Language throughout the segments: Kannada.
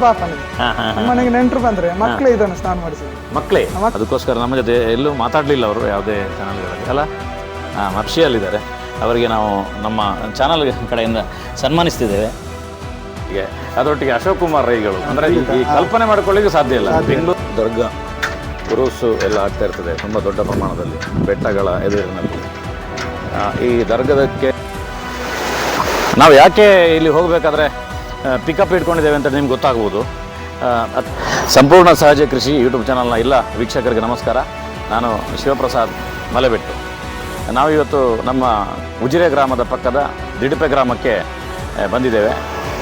ನಮ್ಮ ಮನೆಗೆ ನೆಂಟರು ಬಂದ್ರೆ ಮಕ್ಕಳೇ ಇದನ್ನು ಸ್ನಾನ ಮಾಡಿಸಿದ್ರು. ಮಕ್ಕಳೇ? ಅದಕ್ಕೋಸ್ಕರ ನಮ್ಮ ಜೊತೆ ಎಲ್ಲೂ ಮಾತಾಡಲಿಲ್ಲ ಅವರು ಯಾವುದೇ ಚಾನಲ್ಗಳಲ್ಲಿ ಅಲ್ಲ? ಮರ್ಷಿಯಲ್ಲಿದ್ದಾರೆ. ಅವರಿಗೆ ನಾವು ನಮ್ಮ ಚಾನಲ್ ಕಡೆಯಿಂದ ಸನ್ಮಾನಿಸ್ತಿದ್ದೇವೆ. ಹೀಗೆ ಅದರೊಟ್ಟಿಗೆ ಅಶೋಕ್ ಕುಮಾರ್ ರೈಗಳು. ಅಂದ್ರೆ ಈ ಕಲ್ಪನೆ ಮಾಡ್ಕೊಳ್ಳಿಕ್ಕೆ ಸಾಧ್ಯ ಇಲ್ಲ. ಬೆಂಗಳೂರು ದರ್ಗಾ ಉರುಸು ಎಲ್ಲ ಆಗ್ತಾ ಇರ್ತದೆ. ತುಂಬ ದೊಡ್ಡ ಪ್ರಮಾಣದಲ್ಲಿ ಬೆಟ್ಟಗಳ ಎದುರಿನಲ್ಲಿ. ಈ ದರ್ಗದಕ್ಕೆ ನಾವು ಯಾಕೆ ಇಲ್ಲಿ ಹೋಗಬೇಕಾದ್ರೆ ಪಿಕಪ್ ಇಟ್ಕೊಂಡಿದ್ದೇವೆ ಅಂತ ನಿಮ್ಗೆ ಗೊತ್ತಾಗ್ಬೋದು. ಸಂಪೂರ್ಣ ಸಹಜ ಕೃಷಿ ಯೂಟ್ಯೂಬ್ ಚಾನಲ್ನ ಇಲ್ಲ. ವೀಕ್ಷಕರಿಗೆ ನಮಸ್ಕಾರ. ನಾನು ಶಿವಪ್ರಸಾದ್ ಮಲೆಬೆಟ್ಟು. ನಾವಿವತ್ತು ನಮ್ಮ ಉಜಿರೆ ಗ್ರಾಮದ ಪಕ್ಕದ ದಿಡಿಪೆ ಗ್ರಾಮಕ್ಕೆ ಬಂದಿದ್ದೇವೆ.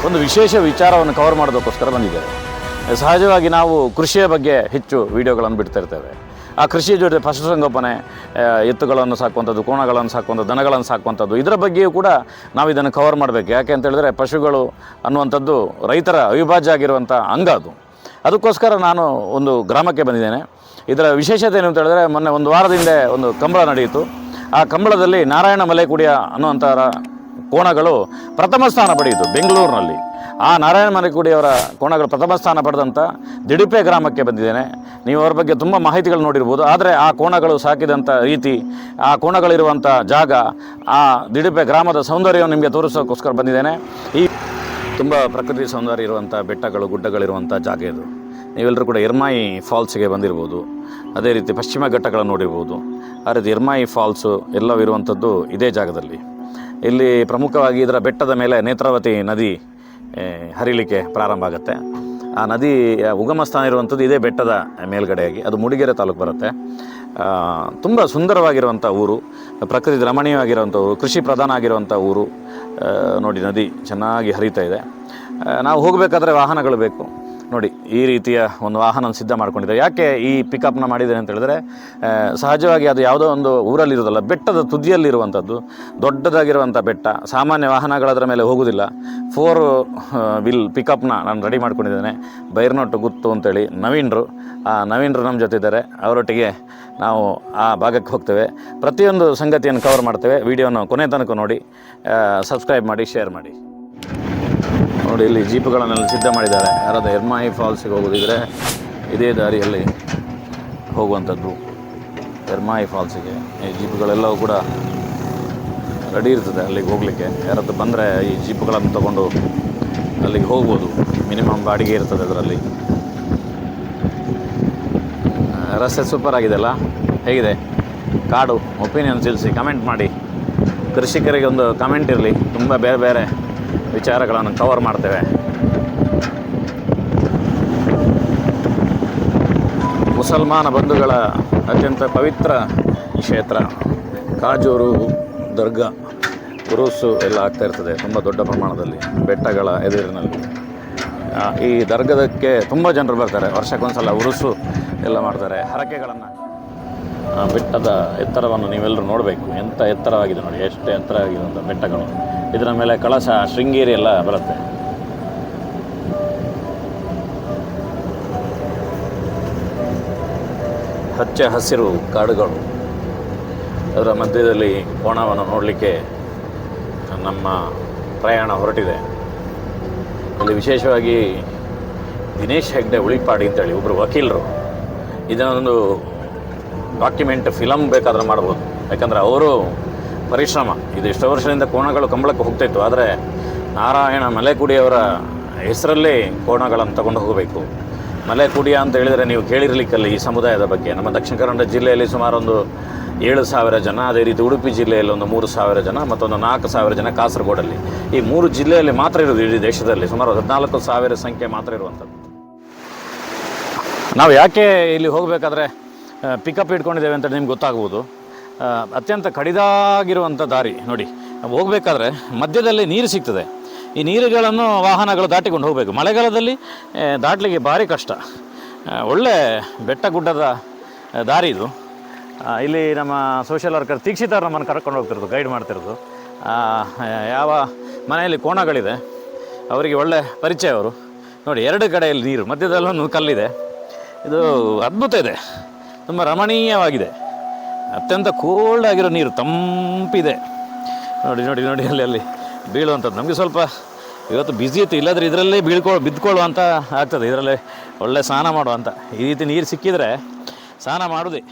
ಒಂದು ವಿಶೇಷ ವಿಚಾರವನ್ನು ಕವರ್ ಮಾಡೋದಕ್ಕೋಸ್ಕರ ಬಂದಿದ್ದೇವೆ. ಸಹಜವಾಗಿ ನಾವು ಕೃಷಿಯ ಬಗ್ಗೆ ಹೆಚ್ಚು ವಿಡಿಯೋಗಳನ್ನು ಬಿಡ್ತಾ ಇರ್ತೇವೆ. ಆ ಕೃಷಿ ಜೊತೆ ಪಶುಸಂಗೋಪನೆ ಎತ್ತುಗಳನ್ನು ಸಾಕುವಂಥದ್ದು, ಕೋಣಗಳನ್ನು ಸಾಕುವಂಥದ್ದು, ದನಗಳನ್ನು ಸಾಕುವಂಥದ್ದು, ಇದರ ಬಗ್ಗೆಯೂ ಕೂಡ ನಾವು ಇದನ್ನು ಕವರ್ ಮಾಡಬೇಕು. ಯಾಕೆ ಅಂತ ಹೇಳಿದ್ರೆ ಪಶುಗಳು ಅನ್ನುವಂಥದ್ದು ರೈತರ ಅವಿಭಾಜ್ಯ ಆಗಿರುವಂಥ ಅಂಗ ಅದು. ಅದಕ್ಕೋಸ್ಕರ ನಾನು ಒಂದು ಗ್ರಾಮಕ್ಕೆ ಬಂದಿದ್ದೇನೆ. ಇದರ ವಿಶೇಷತೆ ಏನು ಅಂತ ಹೇಳಿದ್ರೆ ಮೊನ್ನೆ ಒಂದು ವಾರದಿಂದ ಒಂದು ಕಂಬಳ ನಡೆಯಿತು. ಆ ಕಂಬಳದಲ್ಲಿ ನಾರಾಯಣ ಮಲೆಕುಡಿಯ ಅನ್ನುವಂಥವರ ಕೋಣಗಳು ಪ್ರಥಮ ಸ್ಥಾನ ಪಡೆಯಿತು ಬೆಂಗಳೂರಿನಲ್ಲಿ. ಆ ನಾರಾಯಣ ಮನೆಗುಡಿಯವರ ಕೋಣಗಳು ಪ್ರಥಮ ಸ್ಥಾನ ಪಡೆದಂಥ ದಿಡಿಪೆ ಗ್ರಾಮಕ್ಕೆ ಬಂದಿದ್ದೇನೆ. ನೀವು ಅವ್ರ ಬಗ್ಗೆ ತುಂಬ ಮಾಹಿತಿಗಳು ನೋಡಿರ್ಬೋದು. ಆದರೆ ಆ ಕೋಣಗಳು ಸಾಕಿದಂಥ ರೀತಿ, ಆ ಕೋಣಗಳಿರುವಂಥ ಜಾಗ, ಆ ದಿಡಿಪೆ ಗ್ರಾಮದ ಸೌಂದರ್ಯವನ್ನು ನಿಮಗೆ ತೋರಿಸೋಕ್ಕೋಸ್ಕರ ಬಂದಿದ್ದೇನೆ. ಈ ತುಂಬ ಪ್ರಕೃತಿ ಸೌಂದರ್ಯ ಇರುವಂಥ ಬೆಟ್ಟಗಳು ಗುಡ್ಡಗಳಿರುವಂಥ ಜಾಗ ಇದು. ನೀವೆಲ್ಲರೂ ಕೂಡ ಇರ್ಮಾಯಿ ಫಾಲ್ಸ್ಗೆ ಬಂದಿರ್ಬೋದು. ಅದೇ ರೀತಿ ಪಶ್ಚಿಮ ಘಟ್ಟಗಳನ್ನು ನೋಡಿರ್ಬೋದು. ಆ ರೀತಿ ಇರ್ಮಾಯಿ ಫಾಲ್ಸು ಎಲ್ಲವಿರುವಂಥದ್ದು ಇದೇ ಜಾಗದಲ್ಲಿ. ಇಲ್ಲಿ ಪ್ರಮುಖವಾಗಿ ಇದರ ಬೆಟ್ಟದ ಮೇಲೆ ನೇತ್ರಾವತಿ ನದಿ ಹರಿಲಿಕ್ಕೆ ಪ್ರಾರಂಭ ಆಗುತ್ತೆ. ಆ ನದಿ ಉಗಮ ಸ್ಥಾನ ಇರುವಂಥದ್ದು ಇದೇ ಬೆಟ್ಟದ ಮೇಲ್ಗಡೆಯಾಗಿ, ಅದು ಮೂಡಿಗೆರೆ ತಾಲೂಕು ಬರುತ್ತೆ. ತುಂಬ ಸುಂದರವಾಗಿರುವಂಥ ಊರು, ಪ್ರಕೃತಿ ರಮಣೀಯವಾಗಿರುವಂಥ ಊರು, ಕೃಷಿ ಪ್ರಧಾನ ಆಗಿರುವಂಥ ಊರು ನೋಡಿ ನದಿ ಚೆನ್ನಾಗಿ ಹರಿತಾ ಇದೆ. ನಾವು ಹೋಗಬೇಕಾದ್ರೆ ವಾಹನಗಳು ಬೇಕು. ನೋಡಿ, ಈ ರೀತಿಯ ಒಂದು ವಾಹನ ಸಿದ್ಧ ಮಾಡ್ಕೊಂಡಿದ್ದಾರೆ. ಯಾಕೆ ಈ ಪಿಕಪ್ನ ಮಾಡಿದ್ದೇನೆ ಅಂತ ಹೇಳಿದ್ರೆ ಸಹಜವಾಗಿ ಅದು ಯಾವುದೋ ಒಂದು ಊರಲ್ಲಿರೋದಲ್ಲ ಬೆಟ್ಟದ ತುದಿಯಲ್ಲಿರುವಂಥದ್ದು, ದೊಡ್ಡದಾಗಿರುವಂಥ ಬೆಟ್ಟ, ಸಾಮಾನ್ಯ ವಾಹನಗಳದರ ಮೇಲೆ ಹೋಗುವುದಿಲ್ಲ. ಫೋರ್ ವಿಲ್ ಪಿಕಪ್ನ ನಾನು ರೆಡಿ ಮಾಡ್ಕೊಂಡಿದ್ದೇನೆ. ಬೈರ್ನೊಟ್ಟು ಗುತ್ತು ಅಂತೇಳಿ ನವೀನ್ರು, ಆ, ನವೀನ್ರು ನಮ್ಮ ಜೊತೆ ಇದ್ದಾರೆ. ಅವರೊಟ್ಟಿಗೆ ನಾವು ಆ ಭಾಗಕ್ಕೆ ಹೋಗ್ತೇವೆ. ಪ್ರತಿಯೊಂದು ಸಂಗತಿಯನ್ನು ಕವರ್ ಮಾಡ್ತೇವೆ. ವಿಡಿಯೋನ ಕೊನೆ ತನಕ ನೋಡಿ ಸಬ್ಸ್ಕ್ರೈಬ್ ಮಾಡಿ ಶೇರ್ ಮಾಡಿ. ನೋಡಿ, ಇಲ್ಲಿ ಜೀಪ್ಗಳನ್ನೆಲ್ಲ ಸಿದ್ಧ ಮಾಡಿದ್ದಾರೆ. ಯಾರಾದ ಎರ್ಮಾಯಿ ಫಾಲ್ಸಿಗೆ ಹೋಗೋದಿದ್ರೆ ಇದೇ ದಾರಿಯಲ್ಲಿ ಹೋಗುವಂಥದ್ದು. ಎರ್ಮಾಯಿ ಫಾಲ್ಸಿಗೆ. ಈ ಜೀಪ್ಗಳೆಲ್ಲವೂ ಕೂಡ ರೆಡಿ ಇರ್ತದೆ ಅಲ್ಲಿಗೆ ಹೋಗಲಿಕ್ಕೆ. ಯಾರದ್ದು ಬಂದರೆ ಈ ಜೀಪ್ಗಳನ್ನು ತಗೊಂಡು ಅಲ್ಲಿಗೆ ಹೋಗ್ಬೋದು. ಮಿನಿಮಮ್ ಬಾಡಿಗೆ ಇರ್ತದೆ ಅದರಲ್ಲಿ. ರಸ್ತೆ ಸೂಪರ್ ಆಗಿದೆ ಅಲ್ಲ? ಹೇಗಿದೆ? ಕಾಡು, ಒಪಿನಿಯನ್ ತಿಳಿಸಿ ಕಮೆಂಟ್ ಮಾಡಿ. ಕೃಷಿಕರಿಗೆ ಒಂದು ಕಮೆಂಟ್ ಇರಲಿ. ತುಂಬ ಬೇರೆ ಬೇರೆ ವಿಚಾರಗಳನ್ನು ಕವರ್ ಮಾಡ್ತೇವೆ. ಮುಸಲ್ಮಾನ ಬಂಧುಗಳ ಅತ್ಯಂತ ಪವಿತ್ರ ಕ್ಷೇತ್ರ. ಕಾಜೂರು, ದರ್ಗಾ ಉರುಸು ಎಲ್ಲ ಆಗ್ತಾ ಇರ್ತದೆ ತುಂಬ ದೊಡ್ಡ ಪ್ರಮಾಣದಲ್ಲಿ, ಬೆಟ್ಟಗಳ ಎದುರಿನಲ್ಲಿ. ಈ ದರ್ಗದಕ್ಕೆ ತುಂಬ ಜನರು ಬರ್ತಾರೆ, ವರ್ಷಕ್ಕೊಂದ್ಸಲ ಉರುಸು ಎಲ್ಲ ಮಾಡ್ತಾರೆ, ಹರಕೆಗಳನ್ನು. ಬೆಟ್ಟದ ಎತ್ತರವನ್ನು ನೀವೆಲ್ಲರೂ ನೋಡಬೇಕು ಎಂಥ ಎತ್ತರವಾಗಿದೆ ನೋಡಿ, ಎಷ್ಟು ಎತ್ತರವಾಗಿದೆ ಅಂತ ಬೆಟ್ಟಗಳು. ಇದರ ಮೇಲೆ ಕಳಶ ಶೃಂಗೇರಿ ಎಲ್ಲ ಬರುತ್ತೆ. ಹಚ್ಚ ಹಸಿರು ಕಾಡುಗಳು. ಅದರ ಮಧ್ಯದಲ್ಲಿ ಕೋಣವನ್ನು ನೋಡಲಿಕ್ಕೆ ನಮ್ಮ ಪ್ರಯಾಣ ಹೊರಟಿದೆ. ಅಲ್ಲಿ ವಿಶೇಷವಾಗಿ ದಿನೇಶ್ ಹೆಗ್ಡೆ ಉಳಿಪಾಡಿ ಅಂತೇಳಿ ಒಬ್ಬರು ವಕೀಲರು. ಇದನ್ನೊಂದು ಡಾಕ್ಯುಮೆಂಟ್ ಫಿಲಮ್ ಬೇಕಾದ್ರೆ ಮಾಡ್ಬೋದು. ಯಾಕಂದರೆ ಅವರು ಪರಿಶ್ರಮ. ಇದು ಎಷ್ಟೋ ವರ್ಷದಿಂದ ಕೋಣಗಳು ಕಂಬಳಕ್ಕೆ ಹೋಗ್ತಾಯಿತ್ತು. ಆದರೆ ನಾರಾಯಣ ಮಲೆಕುಡಿಯವರ ಹೆಸರಲ್ಲೇ ಕೋಣಗಳನ್ನು ತಗೊಂಡು ಹೋಗಬೇಕು. ಮಲೆಕುಡಿಯ ಅಂತ ಹೇಳಿದರೆ ನೀವು ಕೇಳಿರಲಿಕ್ಕಲ್ಲ ಈ ಸಮುದಾಯದ ಬಗ್ಗೆ. ನಮ್ಮ ದಕ್ಷಿಣ ಕನ್ನಡ ಜಿಲ್ಲೆಯಲ್ಲಿ ಸುಮಾರು ಒಂದು ಏಳು ಸಾವಿರ ಜನ, ಅದೇ ರೀತಿ ಉಡುಪಿ ಜಿಲ್ಲೆಯಲ್ಲಿ ಒಂದು ಮೂರು ಸಾವಿರ ಜನ, ಮತ್ತೊಂದು ನಾಲ್ಕು ಸಾವಿರ ಜನ ಕಾಸರಗೋಡಲ್ಲಿ. ಈ ಮೂರು ಜಿಲ್ಲೆಯಲ್ಲಿ ಮಾತ್ರ ಇರೋದು ಇಡೀ ದೇಶದಲ್ಲಿ. ಸುಮಾರು ಹದಿನಾಲ್ಕು ಸಾವಿರ ಸಂಖ್ಯೆ ಮಾತ್ರ ಇರುವಂಥದ್ದು. ನಾವು ಯಾಕೆ ಇಲ್ಲಿ ಹೋಗಬೇಕಾದ್ರೆ ಪಿಕಪ್ ಇಟ್ಕೊಂಡಿದ್ದೇವೆ ಅಂತ ನಿಮ್ಗೆ ಗೊತ್ತಾಗ್ಬೋದು ಅತ್ಯಂತ ಕಡಿದಾಗಿರುವಂಥ ದಾರಿ. ನೋಡಿ ಹೋಗಬೇಕಾದ್ರೆ ಮಧ್ಯದಲ್ಲಿ ನೀರು ಸಿಗ್ತದೆ. ಈ ನೀರುಗಳನ್ನು ವಾಹನಗಳು ದಾಟಿಕೊಂಡು ಹೋಗಬೇಕು. ಮಳೆಗಾಲದಲ್ಲಿ ದಾಟಲಿಕ್ಕೆ ಭಾರಿ ಕಷ್ಟ. ಒಳ್ಳೆ ಬೆಟ್ಟ ಗುಡ್ಡದ ದಾರಿ ಇದು. ಇಲ್ಲಿ ನಮ್ಮ ಸೋಷಿಯಲ್ ವರ್ಕರ್ ದೀಕ್ಷಿತರು ನಮ್ಮನ್ನು ಕರ್ಕೊಂಡು ಹೋಗ್ತಿರೋದು ಗೈಡ್ ಮಾಡ್ತಿರೋದು. ಯಾವ ಮನೆಯಲ್ಲಿ ಕೋಣಗಳಿದೆ. ಅವರಿಗೆ ಒಳ್ಳೆ ಪರಿಚಯ ಅವರು. ನೋಡಿ, ಎರಡು ಕಡೆಯಲ್ಲಿ ನೀರು, ಮಧ್ಯದಲ್ಲೊಂದು ಕಲ್ಲಿದೆ. ಇದು ಅದ್ಭುತ ಇದೆ. ತುಂಬ ರಮಣೀಯವಾಗಿದೆ. ಅತ್ಯಂತ ಕೋಲ್ಡ್ ಆಗಿರೋ ನೀರು ತಂಪಿದೆ. ನೋಡಿ ನೋಡಿ ನೋಡಿ, ಅಲ್ಲಿ ಅಲ್ಲಿ ಬೀಳುವಂಥದ್ದು. ನಮಗೆ ಸ್ವಲ್ಪ ಇವತ್ತು ಬ್ಯುಸಿ ಇತ್ತು. ಇಲ್ಲಾದ್ರೆ ಇದರಲ್ಲೇ ಬೀಳ್ಕೊ ಬಿದ್ದುಕೊಳ್ಳುವಂಥ ಆಗ್ತದೆ. ಇದರಲ್ಲೇ ಒಳ್ಳೆ ಸ್ನಾನ ಮಾಡುವಂಥ ಈ ರೀತಿ ನೀರು ಸಿಕ್ಕಿದರೆ ಸ್ನಾನ ಮಾಡುದೇ.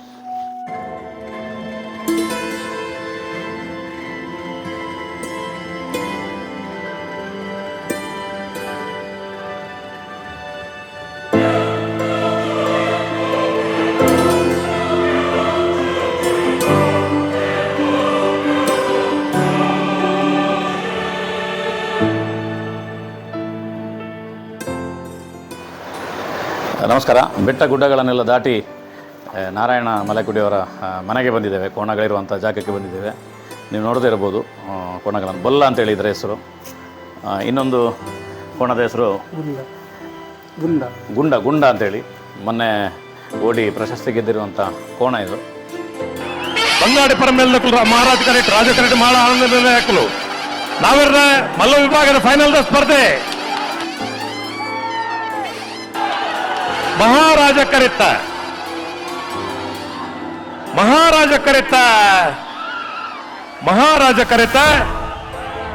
ನಮಸ್ಕಾರ. ಬೆಟ್ಟ ಗುಡ್ಡಗಳನ್ನೆಲ್ಲ ದಾಟಿ ನಾರಾಯಣ ಮಲೆಕುಡಿಯವರ ಮನೆಗೆ ಬಂದಿದ್ದೇವೆ. ಕೋಣಗಳಿರುವಂಥ ಜಾಗಕ್ಕೆ ಬಂದಿದ್ದೇವೆ. ನೀವು ನೋಡದೇ ಇರ್ಬೋದು ಕೋಣಗಳನ್ನು. ಬೊಲ್ಲ ಅಂತ ಇದರ ಹೆಸರು. ಇನ್ನೊಂದು ಕೋಣದ ಹೆಸರು ಗುಂಡ. ಗುಂಡ. ಗುಂಡ ಅಂತೇಳಿ ಮೊನ್ನೆ ಓಡಿ ಪ್ರಶಸ್ತಿ ಗೆದ್ದಿರುವಂಥ ಕೋಣ ಇದು. ಬಂಗಾಡಿ ಪರಮೇಲ್ನಕುಲು ಮಹಾರಾಜ ಕರೆಕ್ಟ್ ರಾಜ ಕರೆಕ್ಟ್ ಹಾಕಲು. ನಾವೆಲ್ಲ ಮಲ್ಲ ವಿಭಾಗದ ಫೈನಲ್ ಸ್ಪರ್ಧೆ. ಮಹಾರಾಜ ಕರೆತ ಮಹಾರಾಜ ಕರೆತ ಮಹಾರಾಜ ಕರೆತ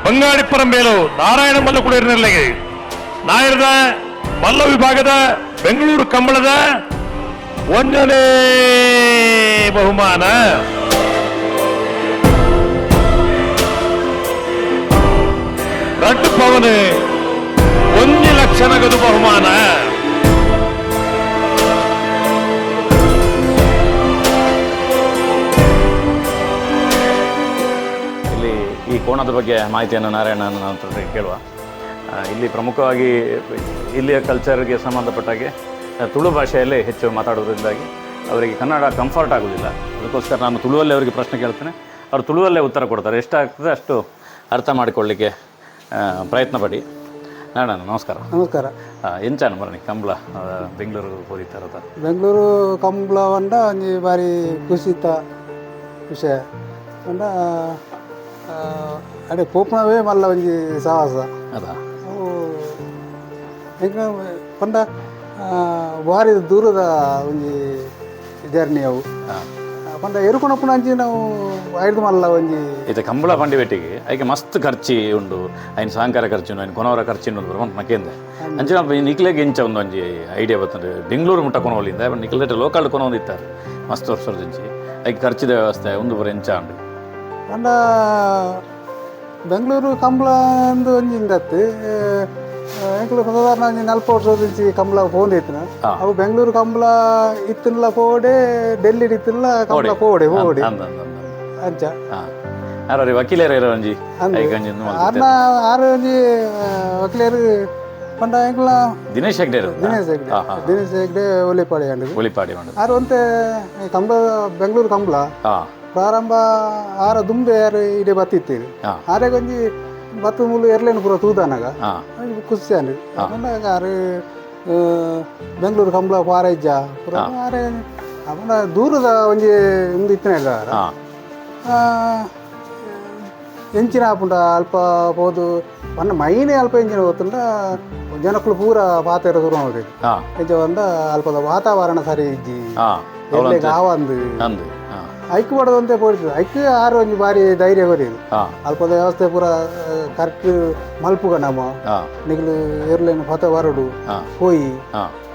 ಬಂಗಾಡಿ ಪರಂಬೇಲು ನಾರಾಯಣ ಮಲ್ಲ ಕೂಡ ಇರಲಿಗೆ ನಾಯರದ ಮಲ್ಲ ವಿಭಾಗದ ಬೆಂಗಳೂರು ಕಂಬಳದ ಒಂದನೇ ಬಹುಮಾನ. ರಟ್ಟು ಪವನ್ ಒಂದು ಲಕ್ಷ ನಗದು ಬಹುಮಾನ. ಕೋಣದ ಬಗ್ಗೆ ಮಾಹಿತಿಯನ್ನು ನಾರಾಯಣ ಹತ್ರ ಕೇಳುವ. ಇಲ್ಲಿ ಪ್ರಮುಖವಾಗಿ ಇಲ್ಲಿಯ ಕಲ್ಚರ್ಗೆ ಸಂಬಂಧಪಟ್ಟಾಗೆ ತುಳು ಭಾಷೆಯಲ್ಲಿ ಹೆಚ್ಚು ಮಾತಾಡೋದ್ರಿಂದಾಗಿ ಅವರಿಗೆ ಕನ್ನಡ ಕಂಫರ್ಟ್ ಆಗೋದಿಲ್ಲ ಅದಕ್ಕೋಸ್ಕರ ನಾನು ತುಳುವಲ್ಲೇ ಅವರಿಗೆ ಪ್ರಶ್ನೆ ಕೇಳ್ತೇನೆ. ಅವರು ತುಳುವಲ್ಲೇ ಉತ್ತರ ಕೊಡ್ತಾರೆ. ಎಷ್ಟಾಗ್ತದೆ ಅಷ್ಟು ಅರ್ಥ ಮಾಡಿಕೊಳ್ಳಿಕ್ಕೆ ಪ್ರಯತ್ನ ಪಡಿ ನಾರಾಯಣ ನಮಸ್ಕಾರ. ನಮಸ್ಕಾರ. ಎಂಚಾನು ಬರಣಿ ಕಂಬಳ ಬೆಂಗಳೂರು ಹೋದಿತ್ತಾರದ ಬೆಂಗಳೂರು ಕಂಬಳ ಬಂಡ ಒಂಜಿ ಬಾರಿ ಖುಷಿತ ವಿಷಯ ಬಂಡ ಅಡೆ ಪೋಪ್ನವೇ ಮಲ್ಲ ಸಾಹಸ. ಅದಾ? ಅವು ಹೆಂಗ ಪಂಡ ಭಾರಿ ದೂರದ ಒಂಜಿ ಜರ್ನಿ ಅವು. ಪಂಡ ಎರುಕೊಣಪ್ಪನ ಅಂಚಿ ನಾವು ಐದು ಮಲ್ಲ ಒಂಜಿ ಇದು ಕಂಬಳ ಪಂಡಿ ಬೆಟ್ಟಿಗೆ ಐಕೆ ಮಸ್ತ್ ಖರ್ಚಿ ಉಂಡು ಐನ್ ಸಾಂಕಾರ ಖರ್ಚು ಐನ್ ಕೊನವರ ಖರ್ಚು ಉಂಡು ಬರೋಂತ ನಕೇಂದೆ ಅಂಚಿನ ನಿಕ್ಲೆಗೆ ಇಂಚ ಒಂದು ಒಂಜಿ ಐಡಿಯಾ ಬರ್ತದೆ. ಬೆಂಗಳೂರು ಮುಟ್ಟ ಕೊನವಲ್ಲಿಂದ ನಿಕ್ಲೆಟ್ ಲೋಕಲ್ ಕೊನೊಂದಿತ್ತಾರೆ ಮಸ್ತ್ ವರ್ಷದಿಂಚಿ ಐಕೆ ಖರ್ಚಿದ ವ್ಯವಸ್ಥೆ ಒಂದು ಬರ ಇಂಚ ಉಂಡು ಪಂಡ ಬೆಂಗಳೂರು ಕಂಬಳ ಅಂದು ಒಂಜಿ ಇಂದತ್ತು ಎಂಕ್ಲು ಸಾಧಾರಣ ಒಂಜಿ ನಲ್ಪ ವರ್ಷದಿಂಚಿ ಕಂಬಳ ಫೋನ್ ಇತ್ತಿನ. ಅವು ಬೆಂಗಳೂರು ಕಂಬಳ ಇತ್ತಿನ್ಲ ಪೋಡೆ ಡೆಲ್ಲಿ ಇತ್ತಿನ್ಲ ಕಂಬಳ ಪೋಡೆ ಹೋಡೆ ಅಂಚ. ಹಾಂ. ವಕೀಲರ ಇರೋಂಜಿ. ಆರ್ನ ಆರು ಒಂಜಿ ವಕೀಲರು? ಪಂಡ ಎಂಕ್ಲ ದಿನೇಶ್ ಹೆಗ್ಡೆ ದಿನೇಶ್ ಹೆಗ್ಡೆ. ದಿನೇಶ್ ಹೆಗ್ಡೆ ಒಲಿಪಾಡಿ ಅಂಡದು ಒಲಿಪಾಡಿ ಆರು ಈ ಕಂಬಳ ಬೆಂಗಳೂರು ಕಂಬಳ ಹಾಂ. ಪ್ರಾರಂಭ ಆರ ದುಂಬೆ ಯಾರು ಇಡೆ ಬತ್ತಿತ್ತೇವೆ ಹಾಂ. ಆರೆ ಗಂಜಿ ಬತ್ತು ಮೂಲು ಎರಲೇನು ಪೂರ ತೂದಾನಾಗ ಹಾಂ. ಅದು ಖುಷಿ ಅಂದ್ರಿ ಅಪಂಡ ಆರು ಆ, ಬೆಂಗಳೂರು ಕಂಬಳ ಪಾರೈಜ. ಪೂರ ಆರೆ ಅವನ ದೂರದ ಒಂಜಿ ಒಂದು ಇತ್ತಿನ ಆ, ಎಂಚಿನ ಆಪುಂಡ ಅಲ್ಪ ಪೋದು ಪನ್ನ ಮೈನೆ ಅಲ್ಪ ಎಂಚಿನ ಹೋತುಂಡ ಜನಕ್ಕಳು ಪೂರ ಪಾತೆರ ದೂರ ನೋಡಿ ಹಾಂ. ಎಂಚ ಒಂದ ಅಲ್ಪದ ವಾತಾವರಣ ಸರಿ ಇಜ್ಜಿ ಹಾಂ. ಎಲ್ಲೆ ಗಾವಂದು ಅಂದು ಹಾಂ ಐಕ್ ಮಾಡೋದಂತ ಕೊಡ್ತದೆ ಹೈಕ್ ಆರು ಒಂಜಿ ಬಾರಿ ಧೈರ್ಯ ಬರೀ ಆ ಅಲ್ಪದ ವ್ಯವಸ್ಥೆ ಪೂರ ಕರೆಕ್ಟ್ ಮಲ್ಪುಗ ನಮ್ಮ. ನಿಗ್ಲು ಏರ್ಲೈನ್ ಪತ ಬರಡು ಹೋಯಿ.